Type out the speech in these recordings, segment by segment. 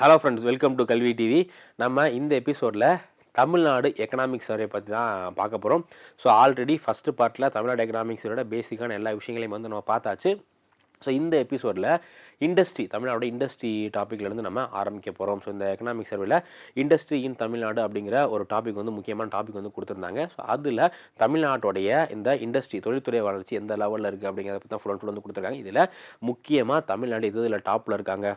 Hello friends welcome to Kalvi TV நம்ம இந்த எபிசோடில் தமிழ்நாடு எக்கனாமிக் சர்வே பற்றி தான் பார்க்க போகிறோம் ஸோ ஆல்ரெடி ஃபஸ்ட்டு பார்ட்டில் தமிழ்நாடு எக்கனாமிக் சர்வேட பேசிக்கான எல்லா விஷயங்களையும் வந்து நம்ம பார்த்தாச்சு. ஸோ இந்த எபிசோடில் இண்டஸ்ட்ரி தமிழ்நாடு இண்டஸ்ட்ரி டாப்பிக்லேருந்து நம்ம ஆரம்பிக்க போகிறோம் ஸோ இந்த எக்கனாமிக் சர்வேல இண்டஸ்ட்ரி இன் தமிழ்நாடு அப்படிங்கிற ஒரு டாபிக் வந்து முக்கியமான டாபிக் வந்து கொடுத்துருந்தாங்க. ஸோ அதில் தமிழ்நாட்டுடைய இந்த இண்டஸ்ட்ரி தொழில்துறை வளர்ச்சி எந்த லெவலில் இருக்குது அப்படிங்கிறத பற்றி தான் ஃபுல் அண்ட் ஃபுல் வந்து கொடுத்துருக்காங்க. இதில் முக்கியமாக தமிழ்நாடு இது இதில் டாப்பில் இருக்காங்க?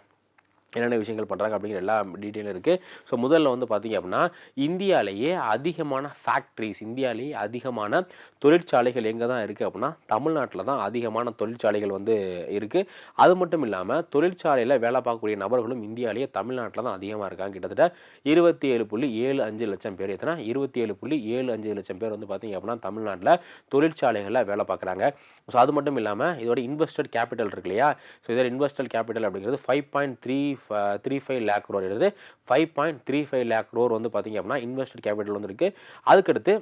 என்னென்ன விஷயங்கள் பண்ணுறாங்க அப்படிங்கிற எல்லா டீட்டெயிலும் இருக்குது ஸோ முதல்ல வந்து பார்த்திங்க அப்படின்னா இந்தியாவிலேயே அதிகமான ஃபேக்ட்ரிஸ் இந்தியாவிலேயே அதிகமான தொழிற்சாலைகள் எங்கே தான் இருக்குது அப்படின்னா தமிழ்நாட்டில் தான் அதிகமான தொழிற்சாலைகள் வந்து இருக்குது அது மட்டும் இல்லாமல் தொழிற்சாலையில் வேலை பார்க்கக்கூடிய நபர்களும் இந்தியாவிலேயே தமிழ்நாட்டில் தான் அதிகமாக இருக்காங்க. கிட்டத்தட்ட இருபத்தி ஏழு புள்ளி ஏழு அஞ்சு லட்சம் பேர். எத்தனை? இருபத்தி ஏழு புள்ளி ஏழு அஞ்சு லட்சம் பேர் வந்து பார்த்திங்க அப்படின்னா தமிழ்நாட்டில் தொழிற்சாலைகளில் வேலை பார்க்குறாங்க. ஸோ அது மட்டும் இல்லாமல் இதோட இன்வெஸ்டட் கேபிட்டல் இருக்கு இல்லையா? ஸோ இதோட இன்வெஸ்டட் கேபிட்டல் அப்படிங்கிறது five point three three five lakh crore இருக்குது five point three five lakh crore வந்து பார்த்திங்க அப்படின்னா இன்வெஸ்டட் கேபிட்டல் வந்து இருக்குது அதுக்கடுத்து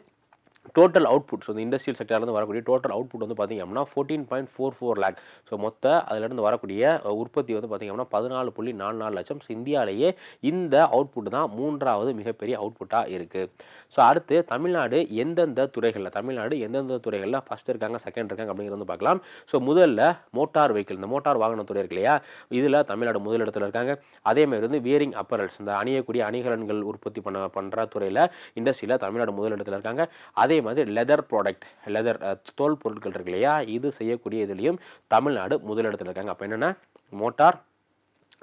டோட்டல் அவுட்புட் ஸோ இந்த இண்டஸ்ட்ரியல் செக்டர்லேருந்து வரக்கூடிய டோட்டல் அவுட்புட் வந்து பார்த்திங்க அப்படின்னா fourteen point four four lakh so மொத்த அதிலேருந்து வரக்கூடிய உற்பத்தி வந்து பார்த்திங்க அப்படின்னா பதினாலு புள்ளி நாலு நாலு லட்சம். ஸோ இந்தியாவிலேயே இந்த அவுட்புட் தான் மூன்றாவது மிகப்பெரிய அவுட்புட்டாக இருக்குது ஸோ அடுத்து தமிழ்நாடு எந்தெந்த துறைகளில் தமிழ்நாடு எந்தெந்த துறைகளில் ஃபஸ்ட் இருக்காங்க செகண்ட் இருக்காங்க அப்படிங்கிறது வந்து பார்க்கலாம். ஸோ முதல்ல மோட்டார் வெஹிக்கிள் இந்த மோட்டார் வாகனத்துறை இருக்கு இல்லையா? இதில் தமிழ்நாடு முதலிடத்தில் இருக்காங்க. அதேமாதிரி வந்து வியரிங் அப்பரல்ஸ் இந்த அணியக்கூடிய அணிகலன்கள் உற்பத்தி பண்ண பண்ணுற துறையில் இண்டஸ்ட்ரியில் தமிழ்நாடு முதலிடத்தில் இருக்காங்க. அதே மாதிரி லெதர் ப்ராடக்ட் லெதர் தோல் பொருட்கள் இருக்கு இல்லையா? இது செய்யக்கூடிய இதுலேயும் தமிழ்நாடு முதலிடத்தில் இருக்காங்க. அப்போ என்னென்னா மோட்டார்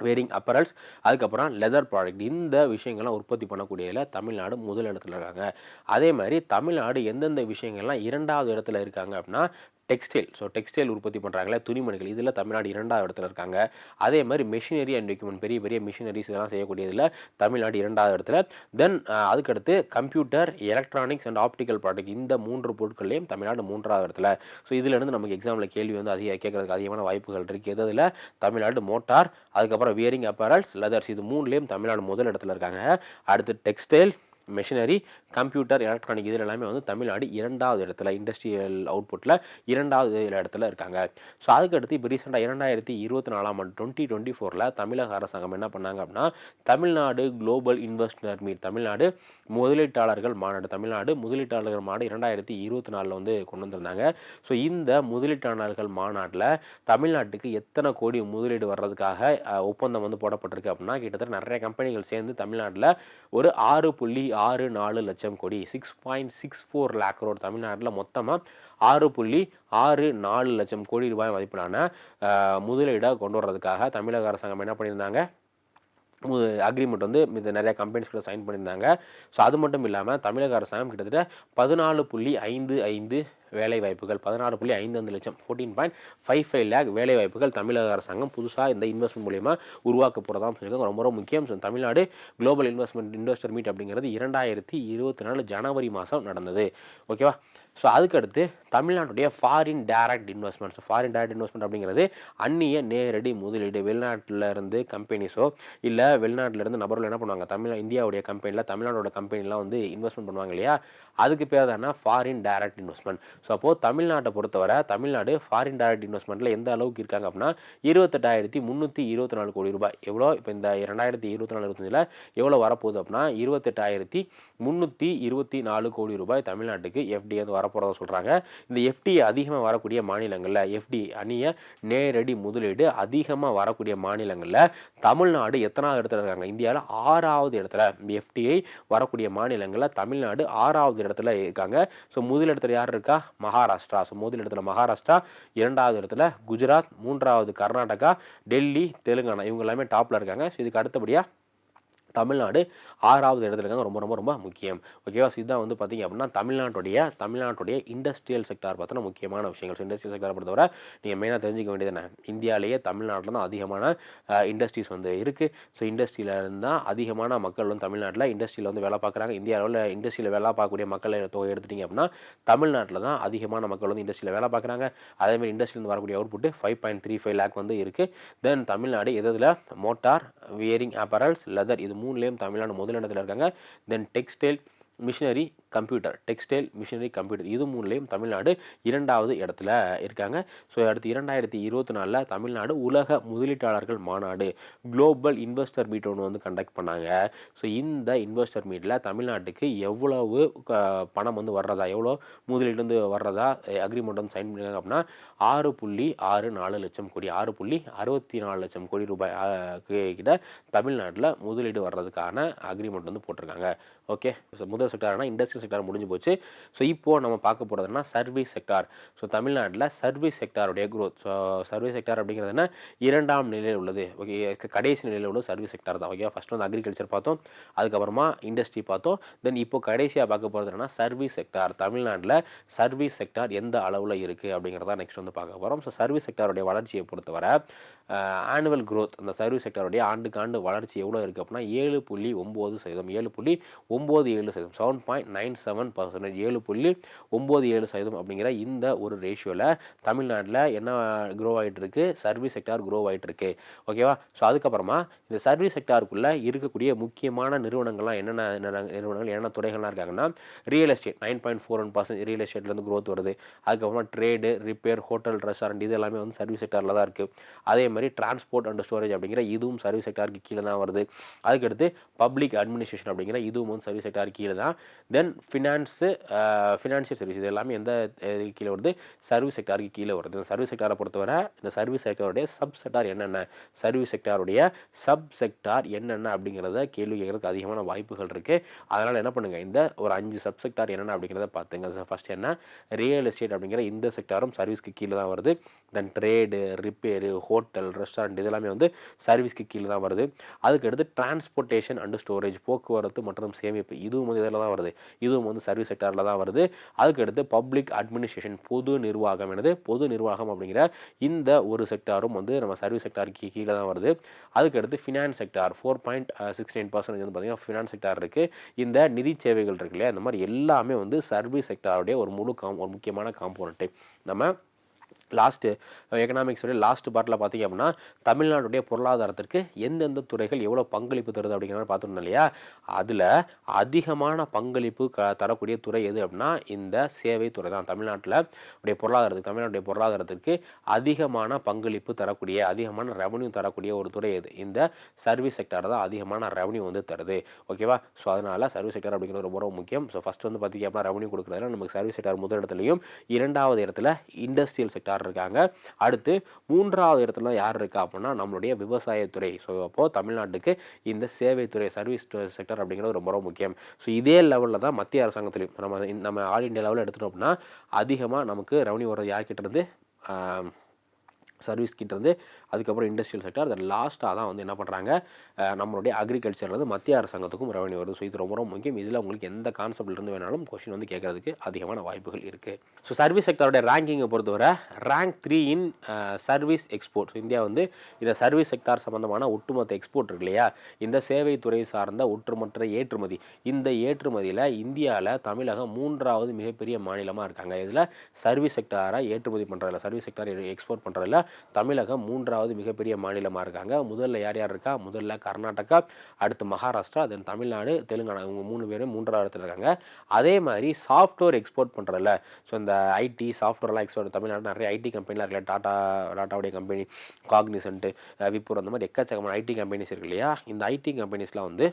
வேரிங் அப்பரல்ஸ் அதுக்கப்புறம் லெதர் ப்ராடக்ட் இந்த விஷயங்கள்லாம் உற்பத்தி பண்ணக்கூடியதில் தமிழ்நாடு முதல் இடத்துல இருக்காங்க. அதே மாதிரி தமிழ்நாடு எந்தெந்த விஷயங்கள்லாம் இரண்டாவது இடத்துல இருக்காங்க அப்படின்னா டெக்ஸ்டைல். ஸோ டெக்ஸ்டைல் உற்பத்தி பண்ணுறாங்களே துணிமணிகள். இதில் தமிழ்நாடு இரண்டாவது இடத்துல இருக்காங்க. அதே மாதிரி மிஷினரி அண்ட் எக்யூப்மெண்ட் பெரிய பெரிய மிஷினரிஸ் இதெல்லாம் செய்யக்கூடியதில் தமிழ்நாடு இரண்டாவது இடத்துல. தென் அதுக்கடுத்து computer electronics and optical product இந்த மூன்று பொருட்கள்லையும் தமிழ்நாடு மூன்றாவது இடத்துல. ஸோ இதிலேருந்து நமக்கு எக்ஸாமில் கேள்வி வந்து அதிக கேட்கறதுக்கு அதிகமான வாய்ப்புகள் இருக்குது அதில் தமிழ்நாடு மோட்டார் அதுக்கப்புறம் வியரிங் அப்பரல்ஸ் லெதர்ஸ் இது மூணுலேயும் தமிழ்நாடு முதல் இடத்துல இருக்காங்க. அடுத்து டெக்ஸ்டைல் மெஷினரி கம்ப்யூட்டர் எலக்ட்ரானிக் இதில் எல்லாமே வந்து தமிழ்நாடு இரண்டாவது இடத்துல இண்டஸ்ட்ரியல் அவுட்புட்டில் இரண்டாவது இடத்துல இருக்காங்க. ஸோ அதுக்கடுத்து இப்போ ரீசெண்டாக இரண்டாயிரத்தி இருபத்தி நாலாம் ஆண்டு டுவெண்ட்டி டுவெண்ட்டி ஃபோரில் தமிழக அரசாங்கம் என்ன பண்ணாங்க அப்படின்னா Tamil Nadu global investor meet Tamil Nadu முதலீட்டாளர்கள் மாநாடு தமிழ்நாடு முதலீட்டாளர்கள் மாநாடு இரண்டாயிரத்தி இருபத்தி நாலில் வந்து கொண்டு வந்திருந்தாங்க. ஸோ இந்த முதலீட்டாளர்கள் மாநாட்டில் தமிழ்நாட்டுக்கு எத்தனை கோடி முதலீடு வர்றதுக்காக ஒப்பந்தம் வந்து போடப்பட்டிருக்கு அப்படின்னா கிட்டத்தட்ட நிறைய கம்பெனிகள் சேர்ந்து தமிழ்நாட்டில் ஒரு ஆறு புள்ளி ஆறு நாலு லட்சம் கோடி six point six four lakh road தமிழ்நாட்டில் மொத்தமாக ஆறு புள்ளி ஆறு நாலு லட்சம் கோடி ரூபாய் மதிப்பிலான முதலீடாக கொண்டு வர்றதுக்காக தமிழக அரசாங்கம் என்ன பண்ணியிருந்தாங்க? அக்ரிமெண்ட் வந்து இது நிறைய கம்பெனிஸ் கூட சைன் பண்ணியிருந்தாங்க. ஸோ அது மட்டும் இல்லாமல் தமிழக அரசாங்கம் கிட்டத்தட்ட பதினாலு புள்ளி ஐந்து ஐந்து வேலை வாய்ப்புகள் பதினாறு புள்ளி ஐந்து லட்சம். Fourteen point five five lakh வேலை வாய்ப்புகள் தமிழக அரசாங்கம் புதுசாக இந்த இன்வெஸ்ட்மெண்ட் மூலியமாக உருவாக்க போகிறதா சொல்லியிருக்காங்க. ரொம்ப ரொம்ப முக்கியம். So Tamil Nadu global investment investor meet அப்படிங்கிறது இரண்டாயிரத்தி இருபத்தி நாலு ஜனவரி மாதம் நடந்தது. ஓகேவா ஸோ அதுக்கடுத்து தமிழ்நாட்டுடைய foreign direct investment foreign direct investment அப்படிங்கிறது அந்நிய நேரடி முதலீடு. வெளிநாட்டில் இருந்து கம்பெனிஸோ இல்லை வெளிநாட்டில் இருந்து நபர்கள் என்ன பண்ணுவாங்க? தமிழ் இந்தியாவுடைய கம்பெனியில் தமிழ்நாடோட கம்பெனிலாம் வந்து இன்வெஸ்ட்மெண்ட் பண்ணுவாங்க இல்லையா? அதுக்கு பேர் தானே ஃபாரின் டைரக்ட் இன்வெஸ்ட்மெண்ட் ஸோ அப்போது தமிழ்நாட்டை பொறுத்தவரை தமிழ்நாடு ஃபாரின் டைரக்ட் இன்வெஸ்ட்மெண்ட்டில் எந்த அளவுக்கு இருக்காங்க அப்படின்னா இருபத்தெட்டாயிரத்தி முந்நூற்றி இருபத்தி நாலு கோடி ரூபாய். எவ்வளோ? இப்போ இந்த ரெண்டாயிரத்தி இருபத்தி நாலு இருபத்தஞ்சில் எவ்வளோ வரப்போகுது அப்படின்னா இருபத்தெட்டாயிரத்தி முந்நூற்றி இருபத்தி நாலு கோடி ரூபாய் தமிழ்நாட்டுக்கு எஃப்டி வந்து வரப்போகிறதா சொல்கிறாங்க இந்த எஃப்டி அதிகமாக வரக்கூடிய மாநிலங்களில் எஃப்டி அந்நிய நேரடி முதலீடு அதிகமாக வரக்கூடிய மாநிலங்களில் தமிழ்நாடு எத்தனாவது இடத்துல இருக்காங்க? இந்தியாவில் ஆறாவது இடத்துல இந்த எஃப்டிஐ வரக்கூடிய மாநிலங்களில் தமிழ்நாடு ஆறாவது இடத்துல இருக்காங்க. ஸோ முதல் இடத்துல யார் இருக்கா? மகாராஷ்டிரா. ஸோ முதல் இடத்துல மகாராஷ்டிரா இரண்டாவது இடத்துல குஜராத் மூன்றாவது கர்நாடகா டெல்லி தெலுங்கானா. இவங்க எல்லாமே டாப்பில் இருக்காங்க. ஸோ இதுக்கு அடுத்தபடியாக தமிழ்நாடு ஆறாவது இடத்துல இருக்காங்க ரொம்ப ரொம்ப ரொம்ப முக்கியம். ஓகேவா ஸோ இதுதான் வந்து பார்த்திங்க அப்படின்னா தமிழ்நாட்டுடைய தமிழ்நாட்டுடைய இண்டஸ்ட்ரியல் செக்டார் பார்த்தோன்னா முக்கியமான விஷயங்கள். இண்டஸ்ட்ரியல் செக்டார் பொறுத்தவரை நீங்கள் மெயினாக தெரிஞ்சிக்க வேண்டியது என்ன? இந்தியாவிலேயே தமிழ்நாட்டில் தான் அதிகமான இண்டஸ்ட்ரீஸ் வந்து இருக்குது ஸோ இண்டஸ்ட்ரியில் இருந்தால் அதிகமான மக்கள் வந்து தமிழ்நாட்டில் இண்டஸ்ட்ரியில் வந்து வேலை பார்க்குறாங்க. இந்தியாவில் இண்டஸ்ட்ரியில் வேலை பார்க்கக்கூடிய மக்கள் தொகை எடுத்துட்டிங்க அப்படின்னா தமிழ்நாட்டில் தான் அதிகமான மக்கள் வந்து இண்டஸ்ட்ரியில் வேலை பார்க்குறாங்க. அதேமாதிரி இண்டஸ்ட்ரியிலேருந்து வரக்கூடிய output five point three five lakh வந்து இருக்குது தென் தமிழ்நாடு எதில்? மோட்டார் வியரிங் அப்பரல்ஸ் லெதர் இது மூணுலேயும் தமிழ்நாடு முதலிடத்தில் இருக்காங்க. Then textile machinery computer textile machinery computer. இது மூணுலேயும் தமிழ்நாடு இரண்டாவது இடத்துல இருக்காங்க. ஸோ அடுத்து இரண்டாயிரத்தி இருபத்தி நாலில் தமிழ்நாடு உலக முதலீட்டாளர்கள் மாநாடு குளோபல் இன்வெஸ்டர் மீட் ஒன்று வந்து கண்டக்ட் பண்ணாங்க. ஸோ இந்த இன்வெஸ்டர் மீட்டில் தமிழ்நாட்டுக்கு எவ்வளவு பணம் வந்து வர்றதா எவ்வளோ முதலீடு வர்றதா அக்ரிமெண்ட் வந்து சைன் பண்ணியிருக்காங்க அப்படின்னா ஆறு புள்ளி ஆறு நாலு லட்சம் கோடி ஆறு புள்ளி அறுபத்தி நாலு லட்சம் கோடி ரூபாய் கிட்ட தமிழ்நாட்டில் முதலீடு வர்றதுக்கான அக்ரிமெண்ட் வந்து போட்டிருக்காங்க. ஓகே முதல் செக்டர்னா இண்டஸ்ட்ரியல் செக்டார் முடிஞ்சு போச்சு. ஸோ இப்போது நம்ம பார்க்க போகிறதுனா சர்வீஸ் செக்டார் ஸோ தமிழ்நாட்டில் சர்வீஸ் செக்டாருடைய க்ரோத் ஸோ சர்வீஸ் செக்டார் அப்படிங்கிறதுனா இரண்டாம் நிலையில் உள்ளது. ஓகே கடைசி நிலையில் உள்ள சர்வீஸ் செக்டார் தான். ஓகே ஃபஸ்ட் வந்து அக்ரிகல்ச்சர் பார்த்தோம். அதுக்கப்புறமா இண்டஸ்ட்ரி பார்த்தோம். தென் இப்போ கடைசியாக பார்க்க போகிறது சர்வீஸ் செக்டார் தமிழ்நாட்டில் சர்வீஸ் செக்டார் எந்த அளவில் இருக்குது அப்படிங்கிறத நெக்ஸ்ட் வந்து பார்க்க போகிறோம் ஸோ சர்வீஸ் செக்டாருடைய வளர்ச்சியை பொறுத்தவரை ஆனுவல் க்ரோத் அந்த சர்வீஸ் செக்டாருடைய ஆண்டுக்கு ஆண்டு வளர்ச்சி எவ்வளோ இருக்குது அப்படின்னா ஏழு புள்ளி ஒம்பது சதவீதம். ஏழு புள்ளி ஒம்பது ஏழு சதவீதம். Seven point nine nine seven percentage ஏழு புள்ளி ஒம்பது ஏழு சதவீதம் அப்படிங்கிற இந்த ஒரு ரேஷியோவில் தமிழ்நாட்டில் என்ன க்ரோ ஆகிட்டுருக்கு சர்வீஸ் செக்டார் க்ரோ ஆகிட்டுருக்கு ஓகேவா ஸோ அதுக்கப்புறமா இந்த சர்வீஸ் செக்டாருக்குள்ளே இருக்கக்கூடிய முக்கியமான நிறுவனங்கள்லாம் என்னென்ன நிறுவனங்கள் என்னென்ன துறைகள்லாம் இருக்காங்கன்னா real estate nine point four one percent real எஸ்டேட்லேருந்து growth வருது. அதுக்கப்புறமா ட்ரேடு ரிப்பேர் ஹோட்டல் ரெஸ்டாரண்ட் இது எல்லாமே வந்து சர்வீஸ் செக்டாரில் தான் இருக்குது அதே மாதிரி டிரான்ஸ்போர்ட் அண்ட் ஸ்டோரேஜ் அப்படிங்கிற இதுவும் சர்வீஸ் செக்டாருக்கு கீழே தான் வருது. அதுக்கடுத்து பப்ளிக் அட்மினிஸ்ட்ரேஷன் அப்படிங்கிற இதுவும் வந்து சர்வீஸ் செக்டாருக்கு கீழே தான். தென் ஃபினான்ஸு ஃபினான்ஷியல் சர்வீஸ் இது எல்லாமே எந்த கீழே வருது? சர்வீஸ் செக்டாருக்கு கீழே வருது. இந்த சர்வீஸ் செக்டாரை பொறுத்தவரை இந்த சர்வீஸ் செக்டாருடைய சப் செக்டார் என்னென்ன? சர்வீஸ் செக்டாருடைய சப் செக்டார் என்னென்ன அப்படிங்கிறத கேள்வி கேட்கறதுக்கு அதிகமான வாய்ப்புகள் இருக்குது அதனால் என்ன பண்ணுங்கள் இந்த ஒரு அஞ்சு சப் செக்டார் என்னென்ன அப்படிங்கிறத பார்த்துங்க. ஃபஸ்ட் என்ன? ரியல் எஸ்டேட் அப்படிங்கிற இந்த செக்டாரும் சர்வீஸ்க்கு கீழே தான் வருது. Then trade repair hotel restaurant இதெல்லாமே வந்து சர்வீஸ்க்கு கீழே தான் வருது. அதுக்கடுத்து டிரான்ஸ்போர்ட்டேஷன் அண்ட் ஸ்டோரேஜ் போக்குவரத்து மற்றும் சேமிப்பு இதுவும் வந்து இதில் தான் வருது. இதுவும் வந்து சர்வீஸ் செக்டாரில் தான் வருது. அதுக்கடுத்து பப்ளிக் அட்மினிஸ்ட்ரேஷன் பொது நிர்வாகம் எனது பொது நிர்வாகம் அப்படிங்கிற இந்த ஒரு செக்டாரும் வந்து நம்ம சர்வீஸ் செக்டாருக்கு கீழே தான் வருது. அதுக்கடுத்து finance sector four point six nine percentage வந்து பார்த்திங்கன்னா ஃபினான்ஸ் செக்டார் இருக்குது இந்த நிதி சேவைகள் இருக்கு இல்லையா? இந்த மாதிரி எல்லாமே வந்து சர்வீஸ் செக்டாருடைய ஒரு முழு காம் ஒரு முக்கியமான காம்போனண்ட்டு நம்ம லாஸ்ட்டு எக்கனாமிக்ஸோடைய லாஸ்ட் பார்ட்டில் பார்த்திங்க அப்படின்னா தமிழ்நாட்டுடைய பொருளாதாரத்திற்கு எந்தெந்த துறைகள் எவ்வளோ பங்களிப்பு தருது அப்படிங்கிற மாதிரி இல்லையா? அதில் அதிகமான பங்களிப்பு க தரக்கூடிய துறை எது அப்படின்னா இந்த சேவை துறை தான். தமிழ்நாட்டில் உடைய பொருளாதாரத்துக்கு தமிழ்நாட்டுடைய பொருளாதாரத்திற்கு அதிகமான பங்களிப்பு தரக்கூடிய அதிகமான ரெவன்யூ தரக்கூடிய ஒரு துறை எது? இந்த சர்வீஸ் செக்டார் தான் அதிகமான ரெவன்யூ வந்து தருது. ஓகேவா ஸோ அதனால் சர்வீஸ் செக்டார் அப்படிங்கிற ரொம்ப ரொம்ப முக்கியம். ஸோ ஃபஸ்ட் வந்து பார்த்திங்க அப்படின்னா ரெவன்யூ கொடுக்குறதுல நமக்கு சர்வீஸ் செக்டார் முதல் இடத்துலையும் இரண்டாவது இடத்துல இண்டஸ்ட்ரியல் செக்டார் யார் இருக்காங்க? அடுத்து மூன்றாவது இடத்துல யார் இருக்கா அப்படின்னா நம்மளுடைய விவசாயத்துறை. ஸோ அப்போது தமிழ்நாட்டுக்கு இந்த சேவைத்துறை சர்வீஸ் செக்டர் அப்படிங்கிறது ரொம்ப ரொம்ப முக்கியம். ஸோ இதே லெவலில் தான் மத்திய அரசாங்கத்திலையும் நம்ம நம்ம ஆல் இண்டியா லெவலில் எடுத்துட்டோம் அப்படின்னா அதிகமாக நமக்கு ரெவன்யூ வர்றது யார்கிட்ட இருந்து சர்வீஸ் கிட்டேருந்து அதுக்கப்புறம் இண்டஸ்ட்ரியல் செக்டர் அதை லாஸ்ட்டாக தான் வந்து என்ன பண்ணுறாங்க நம்மளுடைய அக்ரிகல்ச்சர்லேருந்து மத்திய அரசாங்கத்துக்கும் ரெவன்யூ வருது. ஸோ இது ரொம்ப ரொம்ப முக்கியம். இதில் உங்களுக்கு எந்த கான்செப்ட்லேருந்து வேணாலும் கொஷின் வந்து கேட்கறதுக்கு அதிகமான வாய்ப்புகள் இருக்குது ஸோ சர்வீஸ் செக்டருடைய ரேங்கிங்கை பொறுத்தவரை rank three in service export so India வந்து இந்த சர்வீஸ் செக்டார் சம்மந்தமான ஒட்டுமொத்த எக்ஸ்போர்ட் இருக்கு இல்லையா? இந்த சேவைத்துறை சார்ந்த ஒற்றுமற்ற ஏற்றுமதி. இந்த ஏற்றுமதியில் இந்தியாவில் தமிழகம் மூன்றாவது மிகப்பெரிய மாநிலமாக இருக்காங்க. இதில் சர்வீஸ் செக்டாரை ஏற்றுமதி பண்ணுறதில்ல சர்வீஸ் செக்டார் எக்ஸ்போர்ட் பண்ணுறதில்ல தமிழகம் மூன்றாவது மிகப்பெரிய மாநிலமாக இருக்காங்க. முதல்ல யார் யார் இருக்கா? முதல்ல கர்நாடகா அடுத்து மகாராஷ்டிரா தென் தமிழ்நாடு தெலுங்கானா. இவங்க மூணு பேரும் மூன்றாவது இடத்துல இருக்காங்க. அதே மாதிரி சாஃப்ட்வேர் எக்ஸ்போர்ட் பண்ணுறதில்ல ஸோ இந்த ஐடி சாஃப்ட்வேர்லாம் எக்ஸ்போர்ட் தமிழ்நாடு நிறைய ஐடி கம்பெனிலாம் இருக்குல்ல டாட்டா டாட்டாவுடைய கம்பெனி காக்னிசன்ட்டு விப்ரோ அந்த மாதிரி எக்கச்சக்கமான ஐடி கம்பெனிஸ் இருக்கு இல்லையா? இந்த ஐடி கம்பெனிஸ்லாம் வந்து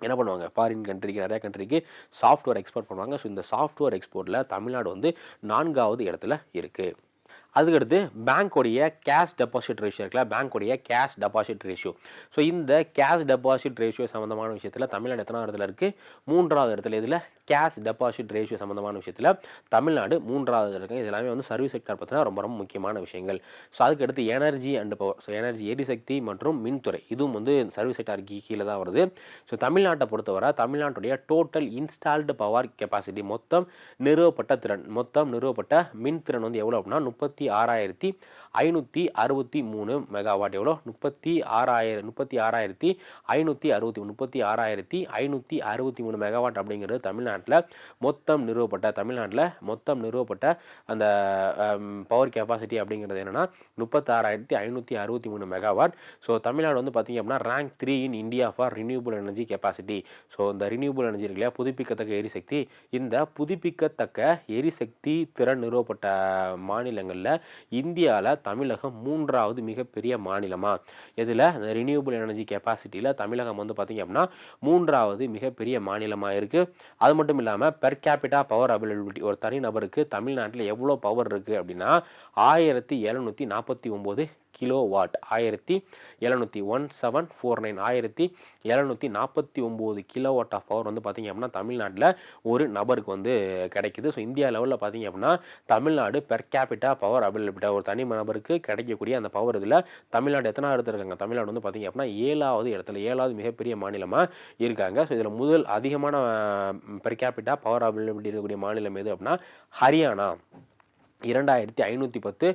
என்ன பண்ணுவாங்க? ஃபாரின் கண்ட்ரிக்கு நிறையா கண்ட்ரிக்கு சாஃப்ட்வேர் எக்ஸ்போர்ட் பண்ணுவாங்க. ஸோ இந்த சாஃப்ட்வேர் எக்ஸ்போர்ட்டில் தமிழ்நாடு வந்து நான்காவது இடத்துல இருக்குது அதுக்கடுத்து பேங்க்கோடைய கேஷ் டெபாசிட் ரேஷியோ இருக்குல்ல பேங்க்கோடைய கேஷ் டெபாசிட் ரேஷியோ ஸோ இந்த கேஷ் டெபாசிட் ரேஷியோ சம்மந்தமான விஷயத்தில் தமிழ்நாடு எத்தனாவது இடத்துல இருக்குது மூன்றாவது இடத்துல இதில் கேஷ் டெபாசிட் ரேஷியோ சம்மந்தமான விஷயத்தில் தமிழ்நாடு மூன்றாவது இருக்குது இது எல்லாமே வந்து சர்வீஸ் செக்டர் பார்த்தீங்கன்னா ரொம்ப ரொம்ப முக்கியமான விஷயங்கள். ஸோ அதுக்கடுத்து energy and power so energy எரிசக்தி மற்றும் மின்துறை. இதுவும் வந்து சர்வீஸ் செக்டாருக்கு கீழே தான் வருது. ஸோ தமிழ்நாட்டை பொறுத்தவரை தமிழ்நாட்டுடைய டோட்டல் இன்ஸ்டால்டு பவர் கெப்பாசிட்டி மொத்தம் நிறுவப்பட்ட திறன். மொத்தம் நிறுவப்பட்ட மின் திறன் வந்து எவ்வளோ அப்படின்னா முப்பத்தி ஆறாயிரத்தி ஐநூற்றி அறுபத்தி மூணு மெகாவாட் எவ்வளோ முப்பத்தி ஆறாயிரம் முப்பத்தி ஆறாயிரத்தி ஐநூற்றி அறுபத்தி முப்பத்தி ஆறாயிரத்தி ஐநூற்றி அறுபத்தி மூணு மெகாவாட் அப்படிங்கிறது தமிழ்நாடு தமிழ்நாட்டில் மொத்தம் நிறுவப்பட்ட தமிழ்நாட்டில் மொத்தம் நிறுவப்பட்ட அந்த பவர் கெப்பாசிட்டி அப்படிங்கிறது என்னென்னா முப்பத்தாறாயிரத்தி ஐநூற்றி அறுபத்தி மூணு மெகாவாட் ஸோ தமிழ்நாடு வந்து பார்த்திங்க அப்படின்னா rank three in India for renewable energy capacity so இந்த ரினியூபிள் எனர்ஜி இருக்கு இல்லையா புதுப்பிக்கத்தக்க எரிசக்தி. இந்த புதுப்பிக்கத்தக்க எரிசக்தி திறன் நிறுவப்பட்ட மாநிலங்களில் இந்தியாவில் தமிழகம் மூன்றாவது மிகப்பெரிய மாநிலமாக இதில் இந்த ரினியூபிள் எனர்ஜி கெப்பாசிட்டியில் தமிழகம் வந்து பார்த்திங்க அப்படின்னா மூன்றாவது மிகப்பெரிய மாநிலமாக இருக்குது அது மட்டும் இல்லாமல் பெர் கேபிட்டா பவர் அவைலபிலிட்டி ஒரு தனி நபருக்கு தமிழ்நாட்டில் எவ்வளோ பவர் இருக்குது அப்படின்னா ஆயிரத்தி எழுநூற்றி நாற்பத்தி ஒம்பது கிலோ வாட் ஆயிரத்தி எழுநூற்றி ஒன் செவன் ஃபோர் நைன். ஆயிரத்தி எழுநூற்றி நாற்பத்தி ஒம்பது கிலோ வாட் ஆஃப் பவர் வந்து பார்த்திங்க அப்படின்னா தமிழ்நாட்டில் ஒரு நபருக்கு வந்து கிடைக்குது. ஸோ இந்தியா லெவலில் பார்த்திங்க அப்படின்னா Tamil Nadu per capita power availability ஒரு தனி நபருக்கு கிடைக்கக்கூடிய அந்த பவர் இதில் தமிழ்நாடு எத்தனை இடத்துல இருக்காங்க? தமிழ்நாடு வந்து பார்த்திங்க அப்படின்னா ஏழாவது இடத்துல ஏழாவது மிகப்பெரிய மாநிலமாக இருக்காங்க. ஸோ இதில் முதல் அதிகமான பெர் கேபிட்டா பவர் அவைலபிலிட்டி இருக்கக்கூடிய மாநிலம் எது அப்படின்னா ஹரியானா. இரண்டாயிரத்தி ஐநூற்றி பத்து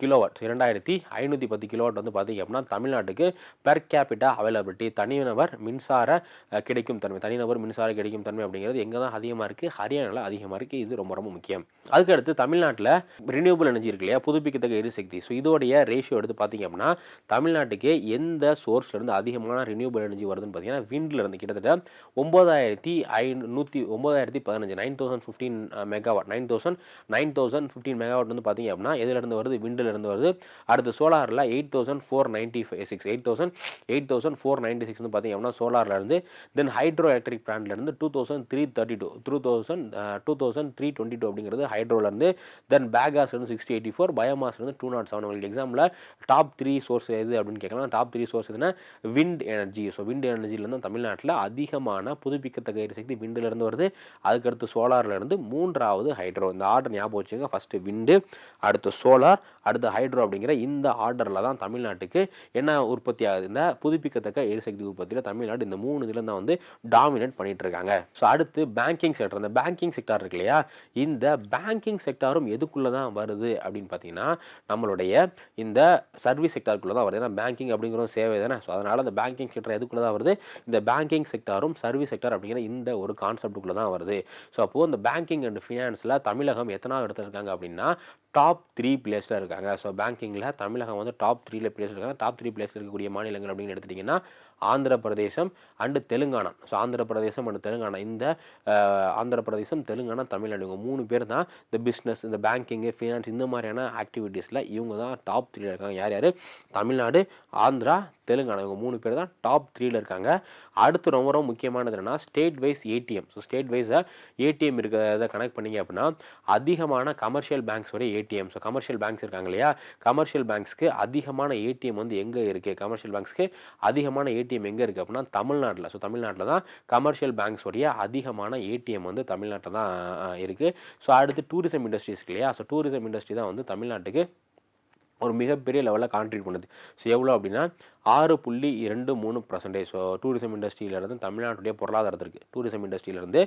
கிலோவாட் இரண்டாயிரத்தி ஐநூற்றி பத்து கிலோவாட் வந்து பார்த்திங்க அப்படின்னா தமிழ்நாட்டுக்கு பெர் கேபிட்டா அவைலபிலிட்டி தனிநபர் மின்சார கிடைக்கும் தன்மை. தனிநபர் மின்சார கிடைக்கும் தன்மை அப்படிங்கிறது எங்கே தான் அதிகமாக இருக்குது ஹரியானாவில் அதிகமாக இருக்குது இது ரொம்ப ரொம்ப முக்கியம். அதுக்கடுத்து தமிழ்நாட்டில் ரினியூபிள் எனர்ஜி இருக்கு இல்லையா? புதுப்பிக்கத்தக்க எரிசக்தி. ஸோ இதோடைய ரேஷியோ எடுத்து பார்த்திங்க அப்படின்னா தமிழ்நாட்டுக்கு எந்த சோர்ஸ்லேருந்து அதிகமான ரினியூபிள் எனர்ஜி வருதுன்னு பார்த்தீங்கன்னா விண்ட்லேருந்து கிட்டத்தட்ட ஒம்பதாயிரத்தி ஐநூற்றி ஒம்பதாயிரத்தி பதினஞ்சு nine thousand fifteen megawatt nine thousand nine thousand fifteen megawatt வந்து பார்த்திங்க அப்படின்னா எதுலேருந்து வருது? விண்டிலிருந்து வருது. அடுத்து சோலாரில் eight thousand four ninety five six eight thousand eight thousand four ninety six வந்து பார்த்திங்க அப்படின்னா சோலார்லேருந்து then hydro electric பிளான்ட்லேருந்து two thousand three thirty two two thousand two thousand three twenty two அப்படிங்கிறது ஹைட்ரோலேருந்து தென் பேகாஸ்லேருந்து சிக்ஸ்டி எயிட்டி ஃபோர் பயோமாஸ்லேருந்து two nought seven உங்களுக்கு எக்ஸாமில் டாப் த்ரீ சோர்ஸ் எது அப்படின்னு கேட்கலாம். டாப் த்ரீ சோர்ஸ் எதுனா விண்ட் எனர்ஜி ஸோ விண்ட் எனர்ஜிலேருந்து தமிழ்நாட்டில் அதிகமான புதுப்பிக்கத்தக்க எரிசக்தி விண்டிலேருந்து வருது. அதுக்கடுத்து சோலார்லேருந்து மூன்றாவது ஹைட்ரோ இந்த ஆர்டர் ஞாபகம் வச்சுங்க ஃபஸ்ட்டு விண்டு அடுத்து சோலார் அடுத்து ஹைட்ரோ அப்படிங்கிற இந்த ஆர்டரில் தான் தமிழ்நாட்டுக்கு என்ன உற்பத்தி ஆகுது? இந்த புதுப்பிக்கத்தக்க எரிசக்தி உற்பத்தியில் தமிழ்நாடு இந்த மூணு இதில் தான் வந்து டாமினேட் பண்ணிட்டு இருக்காங்க. ஸோ அடுத்து பேங்கிங் செக்டர் இந்த பேங்கிங் செக்டார் இருக்கு இல்லையா? இந்த பேங்கிங் செக்டாரும் எதுக்குள்ளே தான் வருது அப்படின்னு பார்த்தீங்கன்னா நம்மளுடைய இந்த சர்வீஸ் செக்டாருக்குள்ளே தான் வருது. ஏன்னா பேங்கிங் அப்படிங்கிற சேவை தானே. ஸோ அதனால் அந்த பேங்கிங் செக்டர் எதுக்குள்ளே தான் வருது? இந்த பேங்கிங் செக்டாரும் சர்வீஸ் செக்டார் அப்படிங்கிற இந்த ஒரு கான்செப்டுக்குள்ளே தான் வருது. ஸோ அப்போது இந்த பேங்கிங் அண்ட் ஃபினான்ஸில் தமிழகம் எத்தனாவது இடத்துல இருக்காங்க அப்படின்னா டாப் த்ரீ பிளேஸில் இருக்காங்க. ஸோ பேங்கிங்கில் தமிழகம் வந்து டாப் த்ரீல பிளேஸில் இருக்காங்க. டாப் த்ரீ பிளேஸில் இருக்கக்கூடிய மாநிலங்கள் அப்படின்னு எடுத்துட்டிங்கன்னா ஆந்திர பிரதேசம் and Telangana. So Andhra Pradesh and Telangana. இந்த ஆந்திர பிரதேசம் தெலுங்கானா தமிழ்நாடு இவங்க மூணு பேர் தான் இந்த பிஸ்னஸ் இந்த பேங்கிங்கு ஃபினான்ஸ் இந்த மாதிரியான ஆக்டிவிட்டீஸில் இவங்க தான் டாப் த்ரீயில் இருக்காங்க. யார் யார்? தமிழ்நாடு ஆந்திரா தெலுங்கானா. இவங்க மூணு பேர் தான் டாப் த்ரீயில் இருக்காங்க. அடுத்து ரொம்ப ரொம்ப முக்கியமானது என்னன்னா state wise ATM so state வைஸை ATM இருக்கிறத கனெக்ட் பண்ணிங்க அப்படின்னா அதிகமான கமர்ஷியல் பேங்க்ஸோட ஏடிஎம் ஸோ கமர்ஷியல் பேங்க்ஸ் இருக்காங்க இல்லையா? கமர்ஷியல் பேங்க்ஸ்க்கு அதிகமான ஏடிஎம் வந்து எங்கே இருக்குது கமர்ஷியல் பேங்க்ஸ்க்கு அதிகமான ஏடிஎம் ஏடிஎம் எங்கே இருக்குது அப்படின்னா தமிழ்நாட்டில். ஸோ தமிழ்நாட்டில் தான் கமர்ஷியல் பேங்க்ஸோடைய அதிகமான ஏடிஎம் வந்து தமிழ்நாட்டில் தான் இருக்குது ஸோ அடுத்து டூரிசம் இண்டஸ்ட்ரீஸ் இல்லையா? ஸோ டூரிசம் இண்டஸ்ட்ரி தான் வந்து தமிழ்நாட்டுக்கு ஒரு மிகப்பெரிய லெவலில் கான்ட்ரிபியூட் பண்ணுது. ஸோ எவ்வளோ அப்படின்னா ஆறு புள்ளி இரண்டு மூணு பர்சன்டேஜ் ஸோ டூரிசம் இண்டஸ்ட்ரியிலேருந்து தமிழ்நாட்டுடைய பொருளாதாரத்திற்கு டூரிசம் இண்டஸ்ட்ரியிலேருந்து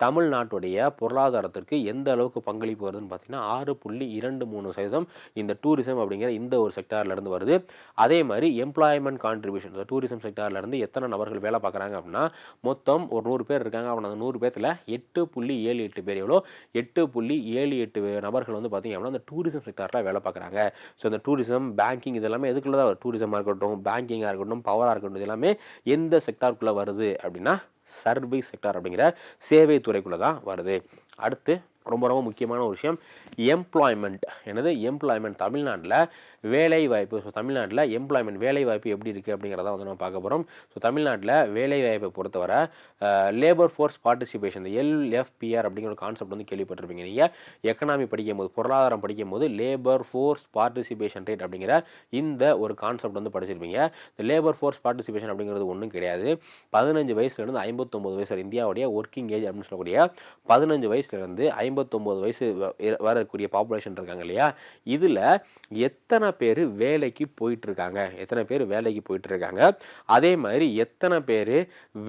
தமிழ்நாட்டுடைய பொருளாதாரத்திற்கு எந்த அளவுக்கு பங்களிப்பு வருதுன்னு பார்த்தீங்கன்னா ஆறு புள்ளி இரண்டு மூணு சதவீதம் இந்த டூரிசம் அப்படிங்கிற இந்த ஒரு செக்டார்லேருந்து வருது. அதே மாதிரி எம்ப்ளாய்மெண்ட் கான்ட்ரிபியூஷன் டூரிசம் செக்டார்லேருந்து எத்தனை நபர்கள் வேலை பார்க்குறாங்க அப்படின்னா மொத்தம் ஒரு நூறு பேர் இருக்காங்க. அப்படின்னா அந்த நூறு பேர்த்தில் எட்டு புள்ளி ஏழு எட்டு பேர் எவ்வளோ? எட்டு புள்ளி ஏழு எட்டு நபர்கள் வந்து பார்த்திங்க அப்படின்னா அந்த டூரிசம் செக்டாரில் வேலை பார்க்குறாங்க. ஸோ இந்த டூரிசம் பேங்கிங் இதெல்லாமே எதுக்குள்ளே தான் டூரிசமாக இருக்கட்டும் பேங்கிங்காக இருக்கட்டும் பவராக இருக்கட்டும் இதெல்லாமே எந்த செக்டாருக்குள்ளே வருது அப்படின்னா சர்வீஸ் செக்டார் அப்படிங்கிற சேவை துறைக்குள்ளே தான் வருது. அடுத்து ரொம்ப ரொம்ப முக்கியமான ஒரு விஷயம் எம்ப்ளாய்மெண்ட் எனது எம்ப்ளாய்மெண்ட் தமிழ்நாட்டில் வேலை வாய்ப்பு ஸோ தமிழ்நாட்டில் எம்ப்ளாய்மெண்ட் வேலை வாய்ப்பு எப்படி இருக்குது அப்படிங்கிறத வந்து நம்ம பார்க்க போகிறோம் ஸோ தமிழ்நாட்டில் வேலை வாய்ப்பை பொறுத்தவரை லேபர் ஃபோர்ஸ் பார்ட்டிசிபேஷன் எல்எஃபிஆர் அப்படிங்கிற ஒரு கான்செப்ட் வந்து கேள்விப்பட்டிருப்பீங்க. நீங்கள் எக்கனாமி படிக்கும் போது பொருளாதாரம் படிக்கும் போது லேபர் ஃபோர்ஸ் பார்ட்டிசிபேஷன் ரேட் அப்படிங்கிற இந்த ஒரு கான்செப்ட் வந்து படிச்சிருப்பீங்க. இந்த லேபர் ஃபோர்ஸ் பார்ட்டிசிபேஷன் அப்படிங்கிறது ஒன்றும் கிடையாது. பதினஞ்சு வயசுலேருந்து ஐம்பத்தொம்போது வயசு இந்தியாவுடைய ஒர்க்கிங் ஏஜ் அப்படின்னு சொல்லக்கூடிய பதினஞ்சு வயசுலேருந்து ஐம்பத்தொம்போது வயசு வரக்கூடிய பாப்புலேஷன் இருக்காங்க இல்லையா? இதில் எத்தனை பேர் வேலைக்கு போயிட்டுருக்காங்க? எத்தனை பேர் வேலைக்கு போயிட்டுருக்காங்க? அதே மாதிரி எத்தனை பேர்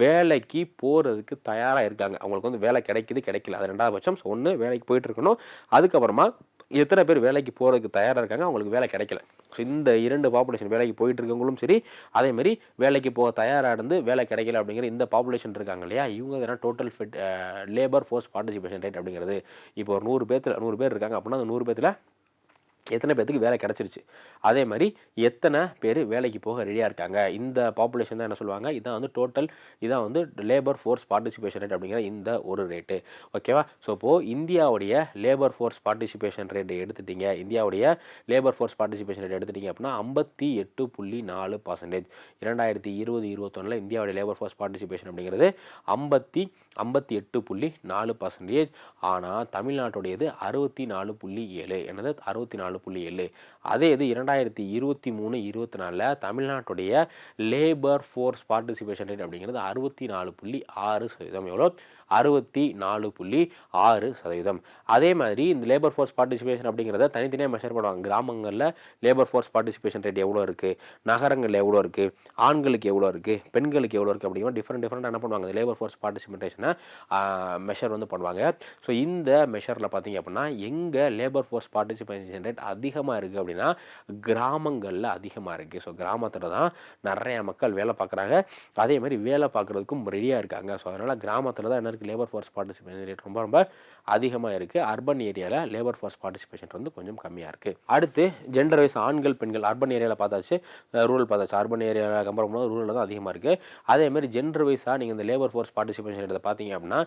வேலைக்கு போகிறதுக்கு தயாராக இருக்காங்க? அவங்களுக்கு வந்து வேலை கிடைக்குது கிடைக்கல. அது ரெண்டாவது பட்சம். ஒன்று வேலைக்கு போயிட்டுருக்கணும். அதுக்கப்புறமா எத்தனை பேர் வேலைக்கு போகிறதுக்கு தயாராக இருக்காங்க? அவங்களுக்கு வேலை கிடைக்கல. ஸோ இந்த இரண்டு பாப்புலேஷன் வேலைக்கு போயிட்டு இருக்கவங்களும் சரி அதேமாதிரி வேலைக்கு போக தயாராக இருந்து வேலை கிடைக்கல அப்படிங்கிற இந்த பாப்புலேஷன் இருக்காங்க இல்லையா? இவங்க தான் total fit labour force participation rate அப்படிங்கிறது. இப்போ ஒரு நூறு பேர்த்தில் நூறு பேர் இருக்காங்க அப்படின்னா அந்த நூறு பேர்த்தில் எத்தனை பேர்த்துக்கு வேலை கிடச்சிருச்சு. அதே மாதிரி எத்தனை பேர் வேலைக்கு போக ரெடியாக இருக்காங்க. இந்த பாப்புலேஷன் தான் என்ன சொல்லுவாங்க? இதான் வந்து டோட்டல் இதான் வந்து லேபர் ஃபோர்ஸ் பார்ட்டிசிபேஷன் ரேட் அப்படிங்கிற இந்த ஒரு ரேட்டு ஓகேவா ஸோ இப்போது இந்தியாவுடைய லேபர் ஃபோர்ஸ் பார்ட்டிசிபேஷன் ரேட்டை எடுத்துட்டீங்க. இந்தியாவுடைய லேபர் ஃபோர்ஸ் பார்ட்டிசிபேஷன் ரேட் எடுத்துட்டீங்க அப்படின்னா ஐம்பத்தி எட்டு புள்ளி நாலு பர்சன்டேஜ் இரண்டாயிரத்தி இருபது இருபத்தொன்னில் இந்தியாவுடைய லேபர் ஃபோர்ஸ் பார்ட்டிசிபேஷன் அப்படிங்கிறது ஐம்பத்தி ஐம்பத்தி எட்டு புள்ளி நாலு பர்சன்டேஜ் ஆனால் தமிழ்நாட்டுடையது அறுபத்தி நாலு புள்ளி ஏழு. என்னது? அறுபத்தி நாலு புள்ளி ஏழு. அதே இது இரண்டாயிரத்தி இருபத்தி மூணு இருபத்தி நாலில் தமிழ்நாட்டுடைய லேபர் ஃபோர்ஸ் பார்ட்டிசிபேஷன் ரேட் அப்படிங்கிறது அறுபத்தி நாலு புள்ளி ஆறு சதவீதம். எவ்வளோ? அறுபத்தி நாலு புள்ளி ஆறு சதவீதம். அதே மாதிரி இந்த லேபர் ஃபோர்ஸ் பார்ட்டிசிபேஷன் அப்படிங்கிறத தனித்தனியாக மெஷர் பண்ணுவாங்க. கிராமங்களில் லேபர் ஃபோர்ஸ் பார்ட்டிசிபேஷன் ரேட் எவ்வளோ இருக்குது நகரங்களில் எவ்வளோ இருக்குது ஆண்களுக்கு எவ்வளோ இருக்குது பெண்களுக்கு எவ்வளோ இருக்குது அப்படிங்கிற டிஃப்ரெண்ட் டிஃப்ரெண்ட் என்ன பண்ணுவாங்க? லேபர் ஃபோர்ஸ் பார்ட்டிசிபேஷனை மெஷர் வந்து பண்ணுவாங்க. ஸோ இந்த மெஷரில் பார்த்தீங்க அப்படின்னா எங்கே லேபர் ஃபோர்ஸ் பார்ட்டிசிபேஷன் ரேட் அதிகமாக இருக்குது அப்படின்னா கிராமங்களில் அதிகமாக இருக்குது ஸோ கிராமத்தில் தான் நிறைய மக்கள் வேலை பார்க்குறாங்க. அதே மாதிரி வேலை பார்க்குறதுக்கும் ரெடியாக இருக்காங்க. ஸோ அதனால் கிராமத்தில் தான் என்ன இருக்குது லேபர் ஃபோர்ஸ் பார்ட்டிசிபேஷன் ரேட் ரொம்ப ரொம்ப அதிகமாக இருக்குது அர்பன் ஏரியாவில் லேபர் ஃபோர்ஸ் பார்ட்டிசிபேஷன் வந்து கொஞ்சம் கம்மியாக இருக்குது அடுத்து ஜெண்டர் வைஸ் ஆண்கள் பெண்கள் அர்பன் ஏரியாவில் பார்த்தாச்சு. ரூரல் பார்த்தாச்சு. அர்பன் ஏரியாவில் கம்பேர் பண்ணும்போது ரூரலில் தான் அதிகமாக இருக்குது அதேமாதிரி ஜெண்டர் வைஸாக நீங்கள் இந்த லேபர் ஃபோர்ஸ் பார்ட்டிசிபேஷன் ரேட்டை பார்த்தீங்க அப்படின்னா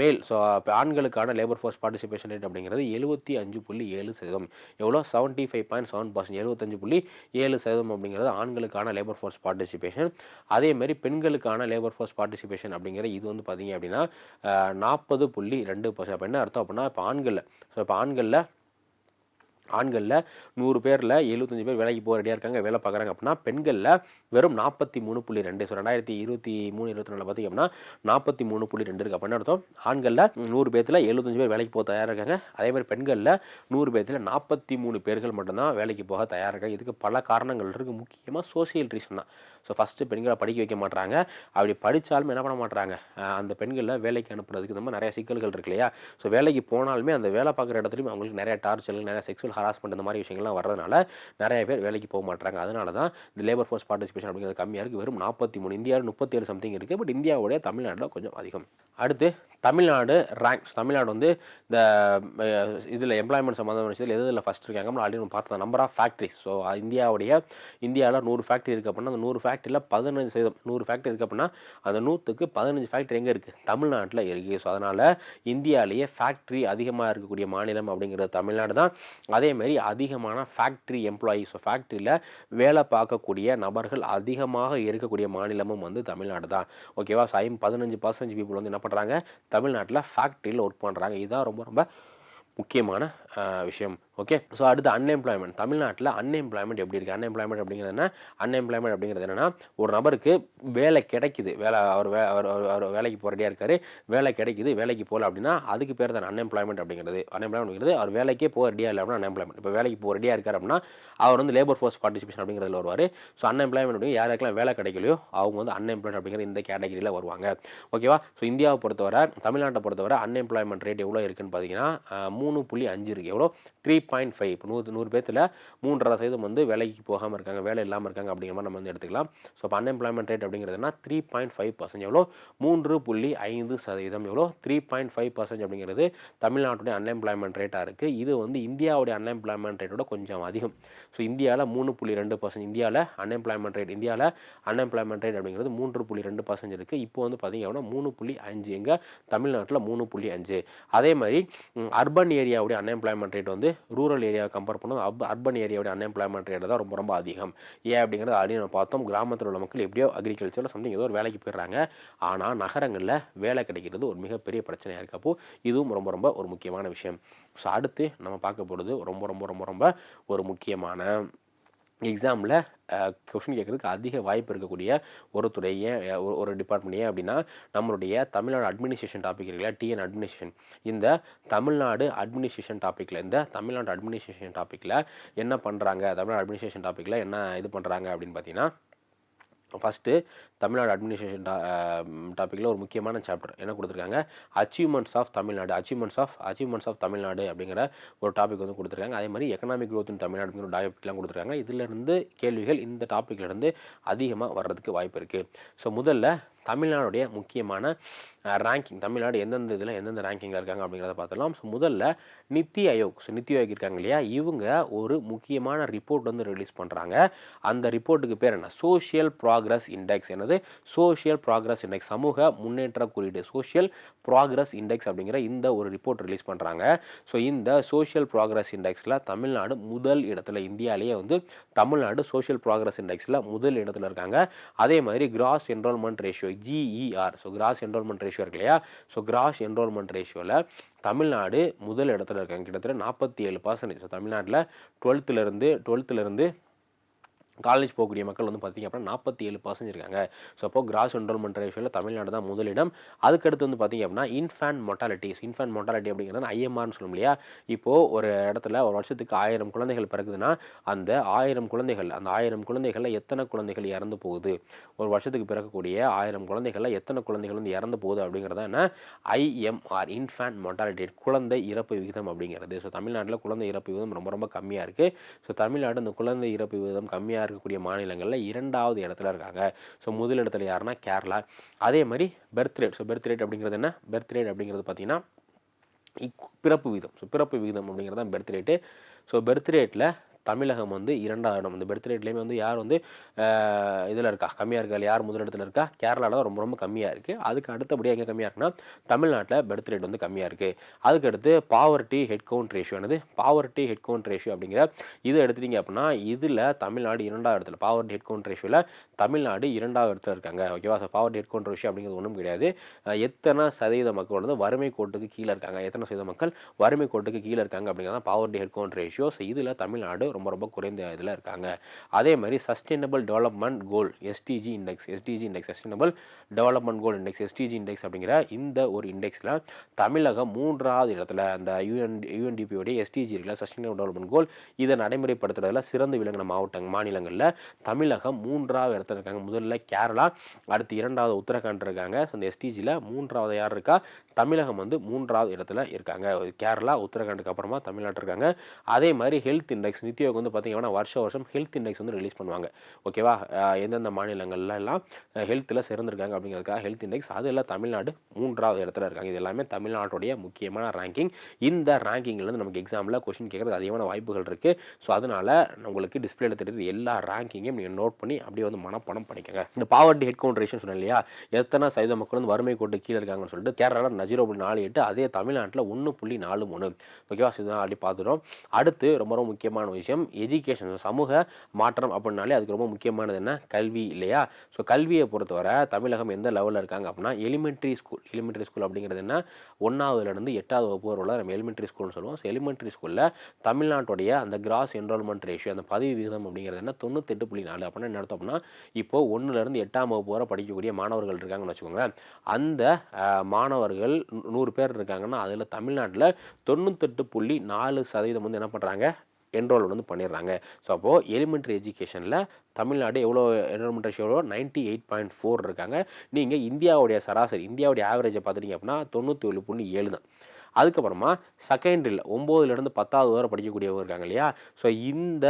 மேல் ஸோ இப்போ ஆண்களுக்கான லேபர் ஃபோர்ஸ் பார்ட்டிசிபேஷன் ரேட் அப்படிங்கிறது எழுபத்தி அஞ்சு புள்ளி ஏழு சதவீதம். எவ்வளோ? Seventy five point seven percent எழுபத்தஞ்சு புள்ளி ஏழு சதவீதம் அப்படிங்கிறது ஆண்களுக்கான லேபர் ஃபோர்ஸ் பார்ட்டிசிபேஷன் அதேமாதிரி பெண்களுக்கான லேபர் ஃபோர்ஸ் பார்ட்டிசிபேஷன் அப்படிங்கிற இது வந்து பார்த்தீங்க அப்படின்னா நாற்பது புள்ளி ரெண்டு பர்சன்ட் அப்போ என்ன அர்த்தம் அப்படின்னா இப்போ ஆண்களில் ஸோ இப்போ ஆண்களில் ஆண்களில் நூறு பேரில் எழுபத்தஞ்சு பேர் வேலைக்கு போக ரெடியாக இருக்காங்க வேலை பார்க்குறாங்க அப்படின்னா பெண்களில் வெறும் நாற்பத்தி மூணு புள்ளி ரெண்டு. ஸோ ரெண்டாயிரத்தி இருபத்தி மூணு இருபத்தி நாலு பார்த்திங்க அப்படின்னா நாற்பத்தி மூணு புள்ளி ரெண்டு இருக்குது அப்படின்னு அர்த்தம்? ஆண்களில் நூறு பேர்த்தில் எழுபத்தஞ்சு பேர் வேலைக்கு போக தயாராக இருக்காங்க. அதே மாதிரி பெண்களில் நூறு பேர்த்தில் நாற்பத்தி மூணு பேர்கள் மட்டும்தான் வேலைக்கு போக தயாராக இருக்காங்க. இதுக்கு பல காரணங்கள் இருக்குது முக்கியமாக சோசியல் ரீசன் தான். ஸோ ஃபஸ்ட்டு பெண்களை படிக்க வைக்க மாட்டாங்க அப்படி படித்தாலுமே என்ன பண்ண மாட்டாங்க அந்த பெண்களில் வேலைக்கு அனுப்புறதுக்கு இந்த மாதிரி நிறைய சிக்கல்கள் இருக்கு இல்லையா? ஸோ வேலைக்கு போனாலுமே அந்த வேலை பார்க்குற இடத்துலையும் அவங்களுக்கு நிறைய டார்ச்சர்கள் நிறைய செக்ஷுவல் ஹராஸ்மெண்ட் இந்த மாதிரி விஷயங்கள்லாம் வர்றதுனால நிறைய பேர் வேலைக்கு போக மாட்டாங்க அதனால தான் இந்த லேபர் ஃபோர்ஸ் பார்ட்டிசிபேஷன் அப்படிங்கிறது கம்மியாக இருக்குது வெறும் நாற்பத்தி மூணு இந்தியாவில் முப்பத்தேழு சம்திங் இருக்குது பட் இந்தியாவுடைய தமிழ்நாட்டில் கொஞ்சம் அதிகம். அடுத்து தமிழ்நாடு ரேங்க்ஸ் தமிழ்நாடு வந்து இந்த இதில் எம்ப்ளாய்மெண்ட் சம்மந்தமான விஷயத்தில் எது இதில் ஃபஸ்ட் இருக்காங்க நம்ம ஆல்ரெடி பார்த்தோம் நம்பர் ஆஃப் ஃபேக்ட்ரிஸ் ஸோ இந்தியாவுடைய இந்தியாவில் நூறு ஃபேக்ட்ரி இருக்குது அப்படின்னா அந்த நூறு ஃபேக்ட்ரியில் பதினஞ்சு சதவீதம் நூறு ஃபேக்ட்ரி இருக்குது அப்படின்னா அந்த நூற்றுக்கு பதினஞ்சு ஃபேக்ட்ரி எங்கே இருக்குது தமிழ்நாட்டில் இருக்குது ஸோ அதனால் இந்தியாவிலேயே ஃபேக்ட்ரி அதிகமாக இருக்கக்கூடிய மாநிலம் அப்படிங்கிறது தமிழ்நாடு தான். அதேமாரி அதிகமான ஃபேக்ட்ரி எம்ப்ளாயி ஸோ ஃபேக்ட்ரியில் வேலை பார்க்கக்கூடிய நபர்கள் அதிகமாக இருக்கக்கூடிய மாநிலமும் வந்து தமிழ்நாடு தான். ஓகேவா ஸோ ஐம் பதினஞ்சு பர்சன்டேஜ் பீப்புள் வந்து என்ன பண்ணுறாங்க தமிழ்நாட்டில் ஃபேக்ட்ரியில் ஒர்க் பண்ணுறாங்க இதுதான் ரொம்ப ரொம்ப முக்கியமான விஷயம். ஓகே? ஸோ அடுத்து அன்எம்ப்ளாய்மெண்ட் தமிழ்நாட்டில் அன்எம்ப்ளாய்மெண்ட் எப்படி இருக்குது அன்எம்ப்ளாய்மெண்ட் அப்படிங்கிறது என்ன அன்எம்ப்ளாய்மெண்ட் அப்படிங்கிறது என்னென்னா ஒரு நபருக்கு வேலை கிடைக்குது. வேலை அவர் வே அவர் அவர் வேலைக்கு போகிறடியாக இருக்கார். வேலை கிடைக்குது வேலைக்கு போகல அப்படின்னா அதுக்கு பேர் தான் அன்எம்ப்ளாய்மெண்ட் அப்படிங்கிறது. அன்எம்ப்ளாய்மெண்ட் அப்படிங்கிறது அவர் வேலைக்கே போக ரெடியாக இல்லை அப்படின்னா அன்எம்ப்ளாய்மெண்ட் இப்போ வேலைக்கு போக ரெடியாக இருக்கார் அப்படின்னா அவர் வந்து லேபர் ஃபோர்ஸ் பார்ட்டிசிபேஷன் அப்படிங்கிறதுல வருவார். ஸோ அன்எம்ப்ளாய்மெண்ட் அப்படிங்க யாருக்கெல்லாம் வேலை கிடைக்கலையோ அவங்க வந்து அன்எம்ப்ளாய்மெண்ட் அப்படிங்கிற இந்த கேட்டகரியில் வருவாங்க. ஓகேவா? ஸோ இந்தியாவை பொறுத்தவரை தமிழ்நாட்டை பொறுத்தவரை அன்எம்ப்ளாய்மெண்ட் ரேட் எவ்வளோ இருக்குன்னு பார்த்தீங்கன்னா மூணு புள்ளி அஞ்சு இருக்குது எவ்வளோ த்ரீ பாயிண்ட் ஃபைவ் இப்போ நூறு நூறு பேர்த்தில் மூன்றரை சதவீதம் வந்து வேலைக்கு போகாமல் இருக்காங்க வேலை இல்லாமல் இருக்காங்க அப்படிங்கிற மாதிரி நம்ம வந்து எடுத்துக்கலாம். ஸோ இப்போ அன்எம்ப்ளாய்மெண்ட் ரேட் அப்படிங்கிறதுனா த்ரீ பாயிண்ட் ஃபைவ் பர்சன்ட் எவ்வளோ? மூன்று புள்ளி ஐந்து சதவீதம் எவ்வளோ? த்ரீ பாயிண்ட் ஃபைவ் பர்சன்ட் அப்படிங்கிறது தமிழ்நாட்டுடைய அன்எம்ப்ளாய்மெண்ட் ரேட்டாக இருக்குது இது வந்து இந்தியாவுடைய அன்எம்ப்ளாய்மெண்ட் ரேட்டோட கொஞ்சம் அதிகம். ஸோ இந்தியாவில் மூணு புள்ளி ரெண்டு பர்சன்ட் இந்தியாவில் அன்எம்ப்ளாய்மெண்ட் ரேட் இந்தியாவில் அன்எம்ப்ளாய்மெண்ட் ரேட் அப்படிங்கிறது மூன்று புள்ளி ரெண்டு பர்சன்ட் இருக்குது இப்போ வந்து பார்த்திங்க அப்படின்னா மூணு புள்ளி அஞ்சு எங்கள் தமிழ்நாட்டில் மூணு புள்ளி அஞ்சு அதே மாதிரி அர்பன் ஏரியாவுடைய அன்எம்ப்ளாய்மெண்ட் ரேட் வந்து ரூரல் ஏரியாவை கம்பேர் பண்ணும் அப் அர்பன் ஏரியாவுடைய அன்எம்ப்ளாய்மெண்ட் ரேட் தான் ரொம்ப ரொம்ப அதிகம். ஏன் அப்படிங்கிறது ஆல்ரெடி நம்ம பார்த்தோம். கிராமத்தில் உள்ள மக்கள் எப்படியோ அக்ரிகல்ச்சரில் சம்திங் ஏதோ ஒரு வேலைக்கு போயிடுறாங்க. ஆனால் நகரங்களில் வேலை கிடைக்கிறது ஒரு மிகப்பெரிய பிரச்சனையாக இருக்குது அப்போது இதுவும் ரொம்ப ரொம்ப ஒரு முக்கியமான விஷயம். ஸோ அடுத்து நம்ம பார்க்க போகிறது ரொம்ப ரொம்ப ரொம்ப ரொம்ப ஒரு முக்கியமான எக்ஸாமில் கொஷின் கேட்குறதுக்கு அதிக வாய்ப்பு இருக்கக்கூடிய ஒரு துறையை ஒரு- ஒரு டிபார்ட்மெண்ட் ஏன் அப்படின்னா நம்மளுடைய தமிழ்நாடு அட்மினிஸ்ட்ரேஷன் டாபிக் இருக்குல்ல டிஎன் அட்மினிஸ்ட்ரேஷன் இந்த தமிழ்நாடு அட்மினிஸ்ட்ரேஷன் டாப்பிக்கில் இந்த தமிழ்நாடு அட்மினிஸ்ட்ரேஷன் டாப்பிக்கில் என்ன பண்ணுறாங்க தமிழ்நாடு அட்மினிஸ்ட்ரேஷன் டாப்பிக்கில் என்ன இது பண்ணுறாங்க அப்படின்னு பார்த்தீங்கன்னா ஃபஸ்ட்டு தமிழ்நாடு அட்மினிஸ்ட்ரேஷன் டா டாப்பிக்கில் ஒரு முக்கியமான சாப்டர் என்ன கொடுத்துருக்காங்க? Achievements of Tamil Nadu achievements of achievements of Tamil Nadu அப்படிங்கிற ஒரு டாபிக் வந்து கொடுத்துருக்காங்க. அதே மாதிரி எக்கனாமிக் க்ரோத் இன் தமிழ்நாடு அப்படிங்கிற டாபிக்லாம் கொடுத்துருக்காங்க. இதிலிருந்து கேள்விகள் இந்த டாப்பிக்லேருந்து அதிகமாக வர்றதுக்கு வாய்ப்பு இருக்குது ஸோ முதல்ல தமிழ்நாடுடைய முக்கியமான ரேங்கிங் தமிழ்நாடு எந்தெந்த இதில் எந்தெந்த ரேங்கிங்கில் இருக்காங்க அப்படிங்கிறத பார்த்துலாம் ஸோ முதல்ல நித்தி ஆயோக் ஸோ நித்தி ஆயோக் இருக்காங்க இல்லையா? இவங்க ஒரு முக்கியமான ரிப்போர்ட் வந்து ரிலீஸ் பண்ணுறாங்க அந்த ரிப்போர்ட்டுக்கு பேர் என்ன? சோஷியல் ப்ராக்ரஸ் இண்டெக்ஸ் என்னது? சோஷியல் ப்ராக்ரஸ் இண்டெக்ஸ் சமூக முன்னேற்ற குறியீடு. சோஷியல் ப்ராக்ரஸ் இண்டெக்ஸ் அப்படிங்கிற இந்த ஒரு ரிப்போர்ட் ரிலீஸ் பண்ணுறாங்க ஸோ இந்த சோஷியல் ப்ராக்ரஸ் இண்டெக்ஸில் தமிழ்நாடு முதல் இடத்துல இந்தியாவிலேயே வந்து தமிழ்நாடு சோஷியல் ப்ராக்ரஸ் இண்டெக்ஸில் முதல் இடத்துல இருக்காங்க. அதே மாதிரி gross enrolment ratio GER so gross enrolment ratio இருக்கு இல்லையா? ஸோ கிராஸ் என்ரோல்மெண்ட் ரேஷியோவில் தமிழ்நாடு முதல் இடத்துல இருக்காங்க. கிட்டத்தட்ட நாற்பத்தி ஏழு பர்சன்டேஜ் ஸோ தமிழ்நாட்டில் டுவெல்த்துலேருந்து டுவெல்த்துலேருந்து காலேஜ் போகக்கூடிய மக்கள் வந்து பார்த்திங்க அப்படின்னா நாற்பத்தி ஏழு பர்சன்ட் இருக்காங்க. ஸோ அப்போ கிராஸ் என்ரோல்மெண்ட் ரேஷியோவில் தமிழ்நாடு தான் முதலிடம். அதுக்கடுத்து வந்து பார்த்திங்க அப்படின்னா இன்ஃபேன் மொட்டாலிட்டிஸ் இன்ஃபேன் மொட்டாலிட்டி அப்படிங்கிறது ஐஎம்ஆர்னு சொல்லும் இல்லையா? இப்போது ஒரு இடத்துல ஒரு வருஷத்துக்கு ஆயிரம் குழந்தைகள் பிறகுதுன்னா அந்த ஆயிரம் குழந்தைகள் அந்த ஆயிரம் குழந்தைகளில் எத்தனை குழந்தைகள் இறந்து போகுது? ஒரு வருஷத்துக்கு பிறக்கக்கூடிய ஆயிரம் குழந்தைகளில் எத்தனை குழந்தைகள் வந்து இறந்து போகுது அப்படிங்கிறத என்ன? ஐஎம்ஆர் இன்ஃபேன் மொட்டாலிட்டி குழந்தை இறப்பு விகிதம் அப்படிங்கிறது. ஸோ தமிழ்நாட்டில் குழந்தை இறப்பு விகிதம் ரொம்ப ரொம்ப கம்மியாக இருக்குது ஸோ தமிழ்நாடு இந்த குழந்தை இறப்பு விகிதம் கம்மியாக இருக்கக்கூடிய மாநிலங்களில் இரண்டாவது இடத்துல இருக்காங்க. ஸோ முதல் இடத்துல யாருன்னா கேரளா. அதே மாதிரி birth rate so birth rate அப்படிங்கிறது என்ன? பெர்த் ரேட் அப்படிங்கிறது பார்த்தீங்கன்னா இக்- பிறப்பு விகிதம் ஸோ பிறப்பு விகிதம் அப்படிங்கிறது தான் பெர்த் ரேட்டு ஸோ பெர்த் ரேட்டில் தமிழகம் வந்து இரண்டாவது இடம் இந்த பெர்த் ரேட்லேயுமே வந்து யார் வந்து இதில் இருக்கா? கம்மியாக இருக்கா? யார் முதலிடத்தில் இருக்கா? கேரளாவில் தான் ரொம்ப ரொம்ப கம்மியாக இருக்குது அதுக்கு அடுத்தபடியாக எங்கே கம்மியாக இருக்குன்னா தமிழ்நாட்டில் பெர்த் ரேட் வந்து கம்மியாக இருக்குது அதுக்கு அடுத்து பாவர்ட்டி ஹெட் கவுண்ட் ரேஷியோ என்னது? பாவர்ட்டி ஹெட் கவுண்ட் ரேஷியோ அப்படிங்கிற இதை எடுத்துட்டீங்க அப்படின்னா இதில் தமிழ்நாடு இரண்டாவது இடத்துல பாவர்ட்டி ஹெட் கவுண்ட் ரேஷியோவில் தமிழ்நாடு இரண்டாவது இடத்துல இருக்காங்க. ஓகேவா? So poverty head count ratio அப்படிங்கிறது ஒன்றும் கிடையாது. எத்தனை சதவீத மக்கள் வந்து வறுமை கோட்டுக்கு கீழே இருக்காங்க? எத்தனை சதவீத மக்கள் வறுமை கோட்டுக்கு கீழே இருக்காங்க அப்படிங்கிறத poverty head count ratio so இதில் தமிழ்நாடு ரொம்ப ரொம்ப குறைந்த இதில் இருக்காங்க. அதே மாதிரி sustainable development goal SDG index SDG index sustainable development goal index SDG index அப்படிங்கிற இந்த ஒரு இண்டெக்ஸில் தமிழகம் மூன்றாவது இடத்துல அந்த யூஎன் யூஎன்டிபியோடைய எஸ்டிஜி இருக்குல்ல சஸ்டைனபிள் டெவலப்மெண்ட் கோல் இதை நடைமுறைப்படுத்துறதுல சிறந்து விளங்கின மாவட்டங்கள் மாநிலங்களில் தமிழகம் மூன்றாவது இடத்துல இருக்காங்க. முதல்ல கேரளா அடுத்து இரண்டாவது உத்தரகாண்ட் இருக்காங்க. ஸோ இந்த எஸ்டிஜியில் மூன்றாவது யார் இருக்கா? தமிழகம் வந்து மூன்றாவது இடத்துல இருக்காங்க. கேரளா உத்தரகாண்டுக்கு அப்புறமா தமிழ்நாட்டில் இருக்காங்க. அதே மாதிரி ஹெல்த் இண்டெக்ஸ் நித்தியோக் வந்து பார்த்திங்கன்னா வருஷம் வருஷம் ஹெல்த் இண்டெக்ஸ் வந்து ரிலீஸ் பண்ணுவாங்க. ஓகேவா எந்தெந்த மாநிலங்கள்ல எல்லாம் ஹெல்த்தில் சிறந்திருக்காங்க அப்படிங்கிறதுக்காக ஹெல்த் இண்டெக்ஸ் அது எல்லாம் தமிழ்நாடு மூன்றாவது இடத்துல இருக்காங்க. இது எல்லாமே தமிழ்நாட்டுடைய முக்கியமான ரேங்கிங் இந்த ரேங்கிங்லேருந்து நமக்கு எக்ஸாமில் கொஷின் கேட்குறது அதிகமான வாய்ப்புகள் இருக்குது ஸோ அதனால் உங்களுக்கு டிஸ்பிளேல தெரியுது எல்லா ரேங்கிங்கையும் நீங்கள் நோட் பண்ணி அப்படியே வந்து மனப்பணம் பண்ணிக்கோங்க. இந்த பாவர்ட்டி ஹெட் கவுண்ட் ரேஷன் சொன்னேன் இல்லையா? எத்தனை சதவீத மக்கள் வந்து வறுமை கோட்டு கீழே இருக்காங்கன்னு சொல்லிட்டு கேரளாவில் ஜீரோ புள்ளி நாலு எட்டு அதே தமிழ்நாட்டில் ஒன்று புள்ளி நாலு மூணு. ஓகேவா? ஸோ இதுதான் அப்படி பார்த்துட்டோம். அடுத்து ரொம்ப ரொம்ப முக்கியமான விஷயம் எஜுகேஷன் சமூக மாற்றம் அப்படின்னாலே அதுக்கு ரொம்ப முக்கியமானது என்ன? கல்வி இல்லையா? ஸோ கல்வியை பொறுத்தவரை தமிழகம் எந்த லெவலில் இருக்காங்க அப்படின்னா எலிமெண்ட்ரி ஸ்கூல் எலிமெண்ட்ரி ஸ்கூல் அப்படிங்கிறது என்ன? ஒன்றாவதுலேருந்து எட்டாவது வகுப்பு வரை நம்ம எலிமெண்ட்ரி ஸ்கூல்னு சொல்லுவோம். ஸோ எலிமெண்ட்ரி ஸ்கூலில் தமிழ்நாட்டுடைய அந்த கிராஸ் என்ரோல்மெண்ட் ரேஷியோ அந்த பதவி விகிதம் அப்படிங்கிறது என்ன? தொண்ணூத்தெட்டு புள்ளி நாலு. அப்படின்னா என்ன அர்த்தம் அப்படின்னா இப்போது ஒன்றுலேருந்து எட்டாம் வகுப்பு வரை படிக்கக்கூடிய மாணவர்கள் இருக்காங்கன்னு வச்சுக்கோங்களேன். அந்த மாணவர்கள் மக்கள் நூறு பேர் இருக்காங்கன்னா அதில் தமிழ்நாட்டில் தொண்ணூத்தெட்டு புள்ளி நாலு சதவீதம் வந்து என்ன பண்ணுறாங்க என்ரோல் வந்து பண்ணிடுறாங்க. ஸோ அப்போது எலிமெண்ட்ரி எஜுகேஷனில் தமிழ்நாடு எவ்வளோ enrolment ratio ninety eight point four இருக்காங்க. நீங்கள் இந்தியாவுடைய சராசரி இந்தியாவுடைய ஆவரேஜை பார்த்துட்டீங்க அப்படின்னா தொண்ணூற்றி ஏழு புள்ளி ஏழு தான். அதுக்கப்புறமா செகண்டரியில் ஒம்போதுலேருந்து பத்தாவது வரை படிக்கக்கூடியவங்க இருக்காங்க இல்லையா? ஸோ இந்த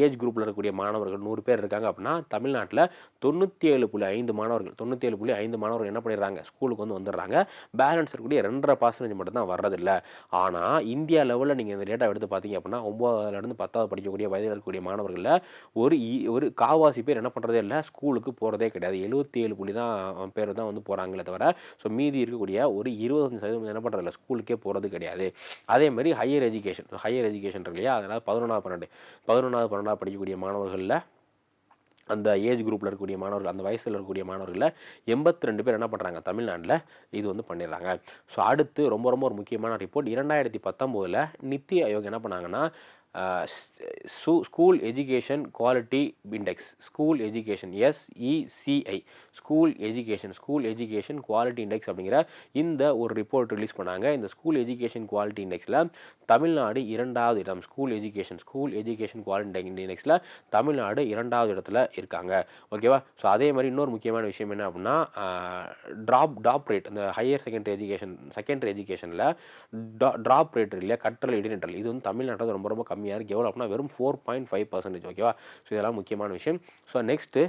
ஏஜ் குரூப்பில் இருக்கக்கூடிய மாணவர்கள் நூறு பேர் இருக்காங்க அப்படின்னா தமிழ்நாட்டில் தொண்ணூற்றி ஏழு புள்ளி ஐந்து மாணவர்கள் தொண்ணூற்றி ஏழு புள்ளி ஐந்து மாணவர்கள் என்ன பண்ணிடுறாங்க? ஸ்கூலுக்கு வந்து வந்துடுறாங்க. பேலன்ஸ் இருக்கக்கூடிய ரெண்டரை பர்சன்டேஜ் மட்டும் தான் வர்றதில்லை. ஆனால் இந்தியா லெவலில் நீங்கள் இந்த டேட்டா எடுத்து பார்த்தீங்க அப்படின்னா ஒம்போதுலேருந்து பத்தாவது படிக்கக்கூடிய வயதில் இருக்கக்கூடிய மாணவர்களில் ஒரு இ- ஒரு காவாசி பேர் என்ன பண்ணுறதே இல்லை ஸ்கூலுக்கு போகிறதே கிடையாது. எழுபத்தி ஏழு புள்ளி தான் பேர் தான் வந்து போகிறாங்களே தவிர ஸோ மீதி இருக்கக்கூடிய ஒரு இருபத்தஞ்சு சதவீதம் என்ன பண்ணுறதில்ல ஸ்கூலுக்கு போகிறது கிடையாது. அதே மாதிரி ஹையர் எஜுகேஷன் ஹையர் எஜுகேஷன் இருக்கு இல்லையா? அதனால் பதினொன்றாவது பன்னெண்டு. பதினொன்றாவது பன்னெண்டாவது படிக்கக்கூடிய மாணவர்களில் அந்த ஏஜ் குரூப்பில் இருக்கக்கூடிய மாணவர்கள் அந்த வயசில் இருக்கக்கூடிய மாணவர்களில் எண்பத்தி ரெண்டு பேர் என்ன பண்ணுறாங்க தமிழ்நாட்டில் இது வந்து பண்ணிடுறாங்க. ஸோ அடுத்து ரொம்ப ரொம்ப ஒரு முக்கியமான ரிப்போர்ட் இரண்டாயிரத்தி பத்தொம்போதில் நித்தி ஆயோக் என்ன பண்ணாங்கன்னா school education quality index school education SECI school education school education quality index அப்படிங்கிற இந்த ஒரு ரிப்போர்ட் ரிலீஸ் பண்ணாங்க. இந்த ஸ்கூல் எஜுகேஷன் குவாலிட்டி இண்டெக்ஸில் தமிழ்நாடு இரண்டாவது இடம். School education school education quality இண்டெக்ஸில் Tamil Nadu இரண்டாவது இடத்துல இருக்காங்க. ஓகேவா ஸோ அதே மாதிரி இன்னொரு முக்கியமான விஷயம் என்ன அப்படின்னா ட்ராப் ட்ராப் ரேட் அந்த ஹையர் செகண்டரி எஜுகேஷன் செகண்டரி எஜுகேஷனில் ட்ராப் ரேட் இல்லையா? கற்றல் இடைநிற்றல். இது வந்து தமிழ்நாட்டில் ரொம்ப ரொம்ப கம்மி கம்மியாக இருக்குது எவ்வளோ அப்படின்னா வெறும் ஃபோர் பாயிண்ட் ஃபைவ் பர்சன்டேஜ் ஓகேவா ஸோ இதெல்லாம் முக்கியமான விஷயம். ஸோ நெக்ஸ்ட்டு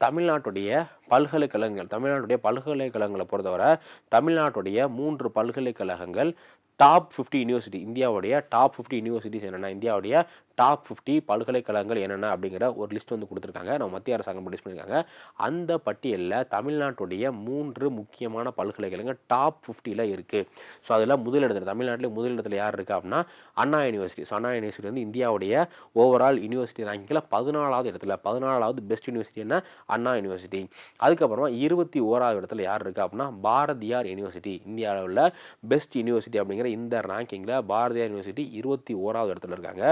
தமிழ்நாட்டுடைய பல்கலைக்கழகங்கள் தமிழ்நாட்டுடைய பல்கலைக்கழகங்களை பொறுத்தவரை தமிழ்நாட்டுடைய மூன்று பல்கலைக்கழகங்கள் டாப் ஃபிஃப்டி யூனிவர்சிட்டி இந்தியாவுடைய டாப் ஃபிஃப்டி யூனிவர்சிட்டிஸ் என்னென்னா இந்தியாவுடைய டாப் ஃபிஃப்டி பல்கலைக்கழகங்கள் என்னென்ன அப்படிங்கிற ஒரு லிஸ்ட் வந்து கொடுத்துருக்காங்க. நம்ம மத்திய அரசாங்கம் ப்ரொடியூஸ் பண்ணியிருக்காங்க. அந்த பட்டியலில் தமிழ்நாட்டுடைய மூன்று முக்கியமான பல்கலைக்கழகங்கள் டாப் ஃபிஃப்டியில் இருக்குது ஸோ அதில் முதலிடத்தில் தமிழ்நாட்டில் முதலிடத்தில் யார் இருக்குது அப்படின்னா Anna university so Anna university வந்து இந்தியாவுடைய ஓவரால் யூனிவர்சிட்டி ரேங்கில் பதினாலாவது இடத்துல பதினாலாவது பெஸ்ட் யூனிவர்சிட்டி என்ன? அண்ணா யூனிவர்சிட்டி அதுக்கப்புறமா இருபத்தி ஓராவது இடத்துல யார் இருக்குது அப்படின்னா பாரதியார் யூனிவர்சிட்டி இந்தியாவில் உள்ள பெஸ்ட் யூனிவர்சிட்டி அப்படிங்கிற இந்த ரேங்கிங்கில் பாரதியார் யூனிவர்சிட்டி இருபத்தி ஓராவது இடத்துல இருக்காங்க.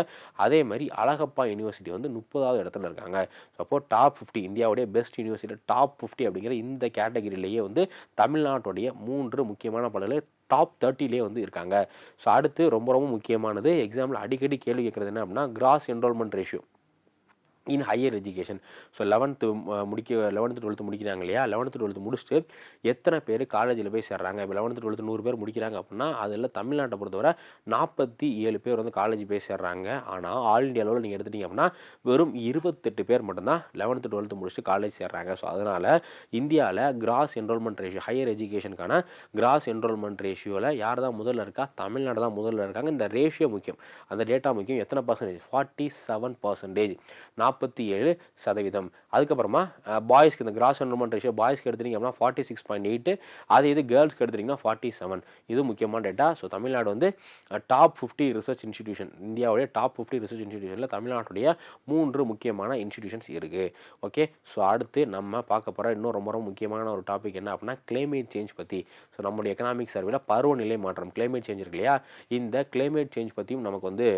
அது அதே மாதிரி அழகப்பா யூனிவர்சிட்டி வந்து முப்பதாவது இடத்துல இருக்காங்க. ஸோ டாப் ஃபிஃப்டி இந்தியாவுடைய பெஸ்ட் யூனிவர்சிட்டி டாப் ஃபிஃப்டி அப்படிங்கிற இந்த கேட்டகரியிலேயே வந்து தமிழ்நாட்டுடைய மூன்று முக்கியமான பல்கலை டாப் தேர்ட்டிலே வந்து இருக்காங்க. ஸோ அடுத்து ரொம்ப ரொம்ப முக்கியமானது எக்ஸாம்பிள் அடிக்கடி கேள்வி கேட்குறது என்ன அப்படின்னா gross enrolment ratio in higher education so eleventh முடிக்க லெவன்த்து டுவெல்த்து முடிக்கிறாங்க இல்லையா? லெவன்த்து டுவெல்த்து முடிச்சுட்டு எத்தனை பேர் காலேஜில் போய் சேர்றாங்க? இப்போ லெவன்த்து டுவெல்த்து நூறு பேர் முடிக்கிறாங்க அப்படின்னா அதில் தமிழ்நாட்டை பொறுத்தவரை நாற்பத்தி ஏழு பேர் வந்து காலேஜ் போய் சேர்றாங்க. ஆனால் ஆல் இண்டியா லெவலில் நீங்கள் எடுத்துட்டீங்க அப்படின்னா வெறும் இருபத்தெட்டு பேர் மட்டும்தான் லெவன்த்து டுவெல்த்து முடிச்சுட்டு காலேஜ் சேர்றாங்க. ஸோ அதனால் இந்தியாவில் கிராஸ் என்ரோல்மெண்ட் ரேஷியோ ஹையர் எஜுகேஷனுக்கான கிராஸ் என்ரோல்மெண்ட் ரேஷியோவில் யார் தான் முதல்ல இருக்கா? தமிழ்நாடு தான் முதல்ல இருக்காங்க. இந்த ரேஷியோ முக்கியம். அந்த டேட்டா முக்கியம். எத்தனை பர்சன்டேஜ் ஃபார்ட்டி செவன் பர்சன்டேஜ் நாற்பத்தி ஏழு சதவீதம். அதுக்கப்புறமா பாய்ஸ்க்கு இந்த கிராஸ் என்ரோல்மெண்ட் ரேஷியோ பாய்ஸ்க்கு எடுத்துட்டீங்க அப்படின்னா ஃபார்ட்டி சிக்ஸ் பாயிண்ட் எயிட்டு அதே இது கேர்ள்ஸ்க்கு எடுத்துட்டிங்கன்னா ஃபார்ட்டி செவன் இது முக்கியமான டேட்டா ஸோ தமிழ்நாடு வந்து டாப் ஃபிஃப்டி ரிசர்ச் இன்ஸ்டிடியூஷன் இந்தியாவுடைய டாப் ஃபிஃப்டி ரிசர்ச் இன்ஸ்டிடியூஷனில் தமிழ்நாட்டுடைய மூன்று முக்கியமான இன்ஸ்டிடியூஷன்ஸ் இருக்குது ஓகே ஸோ அடுத்து நம்ம பார்க்க போகிற இன்னும் ரொம்ப ரொம்ப முக்கியமான ஒரு டாபிக் என்ன அப்படின்னா கிளைமேட் சேஞ்ச் பற்றி ஸோ நம்மளுடைய எக்கனாமிக் சர்வேல பருவநிலை மாற்றம் கிளைமேட் சேஞ்ச் இருக்கு இல்லையா? இந்த கிளைமேட் சேஞ்ச் பற்றியும் நமக்கு வந்து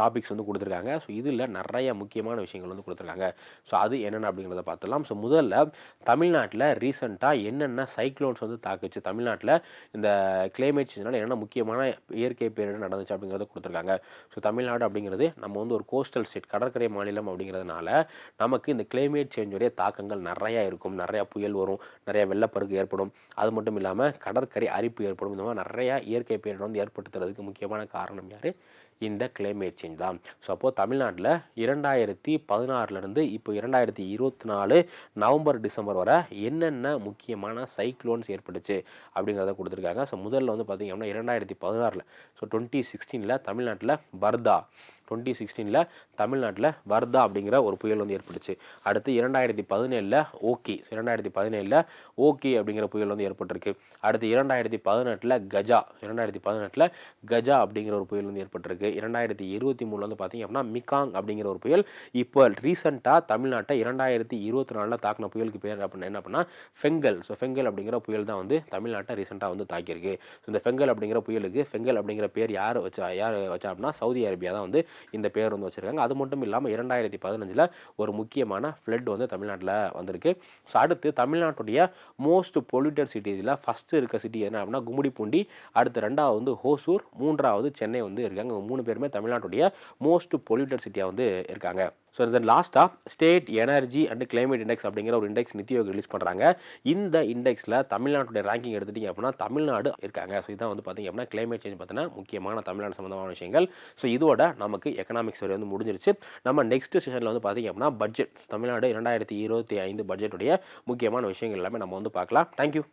டாபிக்ஸ் வந்து கொடுத்துருக்காங்க. ஸோ இதில் நிறைய முக்கியமான விஷயங்கள் வந்து கொடுத்துருக்காங்க. ஸோ அது என்னென்ன அப்படிங்கிறத பார்த்துலாம் ஸோ முதல்ல தமிழ்நாட்டில் ரீசெண்டாக என்னென்ன சைக்ளோன்ஸ் வந்து தாக்குச்சு? தமிழ்நாட்டில் இந்த கிளைமேட் சேஞ்சினால் என்னென்ன முக்கியமான இயற்கை பேரிடர் நடந்துச்சு அப்படிங்கிறத கொடுத்துருக்காங்க. ஸோ தமிழ்நாடு அப்படிங்கிறது நம்ம வந்து ஒரு கோஸ்டல் ஸ்டேட் கடற்கரை மாநிலம் அப்படிங்கிறதுனால நமக்கு இந்த கிளைமேட் சேஞ்சுடைய தாக்கங்கள் நிறையா இருக்கும். நிறையா புயல் வரும். நிறையா வெள்ளப்பெருக்கு ஏற்படும். அது மட்டும் இல்லாமல் கடற்கரை அரிப்பு ஏற்படும். இந்த மாதிரி நிறையா இயற்கை பேரிடர் வந்து ஏற்படுத்துறதுக்கு முக்கியமான காரணம் யார்? இந்த கிளைமேட் சேஞ்ச் தான். ஸோ அப்போது தமிழ்நாட்டில் இரண்டாயிரத்தி பதினாறுலேருந்து இப்போ இரண்டாயிரத்தி இருபத்தி நாலு நவம்பர் டிசம்பர் வரை என்னென்ன முக்கியமான சைக்ளோன்ஸ் ஏற்பட்டுச்சு அப்படிங்கிறத கொடுத்துருக்காங்க. ஸோ முதல்ல வந்து பார்த்திங்க அப்படின்னா இரண்டாயிரத்தி பதினாறில். ஸோ டுவெண்ட்டி சிக்ஸ்டீனில் தமிழ்நாட்டில் பர்தா டுவெண்ட்டி சிக்ஸ்டீனில் தமிழ்நாட்டில் வர்தா அப்படிங்கிற ஒரு புயல் வந்து ஏற்பட்டுச்சு. அடுத்து இரண்டாயிரத்தி பதினேழில் ஓகே. இரண்டாயிரத்தி பதினேழில் ஓகே அப்படிங்கிற புயல் வந்து ஏற்பட்டிருக்கு. அடுத்து இரண்டாயிரத்தி பதினெட்டில் கஜா. இரண்டாயிரத்தி பதினெட்டில் கஜா அப்படிங்கிற ஒரு புயல் வந்து ஏற்பட்டிருக்கு. இரண்டாயிரத்தி இருபத்தி மூணில் வந்து பார்த்திங்க அப்படின்னா மிகாங் அப்படிங்கிற ஒரு புயல். இப்போ ரீசெண்டாக தமிழ்நாட்டை இரண்டாயிரத்தி இருபத்தி நாலில் தாக்கின புயலுக்கு பேர் அப்படின்னா என்ன பண்ணால் ஃபெங்கல். ஸோ ஃபெங்கல் அப்படிங்கிற புயல் தான் வந்து தமிழ்நாட்டை ரீசெண்டாக வந்து தாக்கியிருக்கு. ஸோ இந்த ஃபெங்கல் அப்படிங்கிற புயலுக்கு ஃபெங்கல் அப்படிங்கிற பேர் யார் வச்சா யார் வச்சா அப்படின்னா சவுதி அரேபியா தான் வந்து இந்த பேர் வந்து வச்சுருக்காங்க. அது மட்டும் இல்லாமல் இரண்டாயிரத்தி பதினஞ்சில் ஒரு முக்கியமான ஃப்ளட் வந்து தமிழ்நாட்டில் வந்திருக்கு. ஸோ அடுத்து தமிழ்நாட்டுடைய மோஸ்ட் பொல்யூட்டட் சிட்டிஸில் ஃபஸ்ட்டு இருக்க சிட்டி என்ன அப்படின்னா கும்மிடிப்பூண்டி அடுத்து ரெண்டாவது வந்து ஹோசூர் மூன்றாவது சென்னை வந்து இருக்காங்க. மூணு பேருமே தமிழ்நாட்டுடைய மோஸ்ட் பொல்யூட்டட் சிட்டியாக வந்து இருக்காங்க. ஸோ தென் லாஸ்ட்டாக state energy and climate index அப்படிங்கிற ஒரு இண்டெக்ஸ் நித்தி யோகி ரிலீஸ் பண்ணுறாங்க இந்த இண்டெக்ஸில் தமிழ்நாட்டுடைய ரேங்கிங் எடுத்துட்டிங்க அப்படின்னா தமிழ்நாடு இருக்காங்க. ஸோ இதான் வந்து பார்த்திங்க அப்படின்னா கிளைமேட் சேஞ்ச் பார்த்தீங்கன்னா முக்கியமான தமிழ்நாடு சம்மந்தமான விஷயங்கள். ஸோ இதோட நமக்கு எக்கனாமிக்ஸ் வரை வந்து முடிஞ்சிருச்சு. நம்ம நெக்ஸ்ட் செஷனில் வந்து பார்த்திங்க அப்படின்னா பட்ஜெட் தமிழ்நாடு இரண்டாயிரத்தி இருபத்தி ஐந்து பட்ஜெட்டுடைய முக்கியமான விஷயங்கள் எல்லாமே நம்ம வந்து பார்க்கலாம். தேங்க்யூ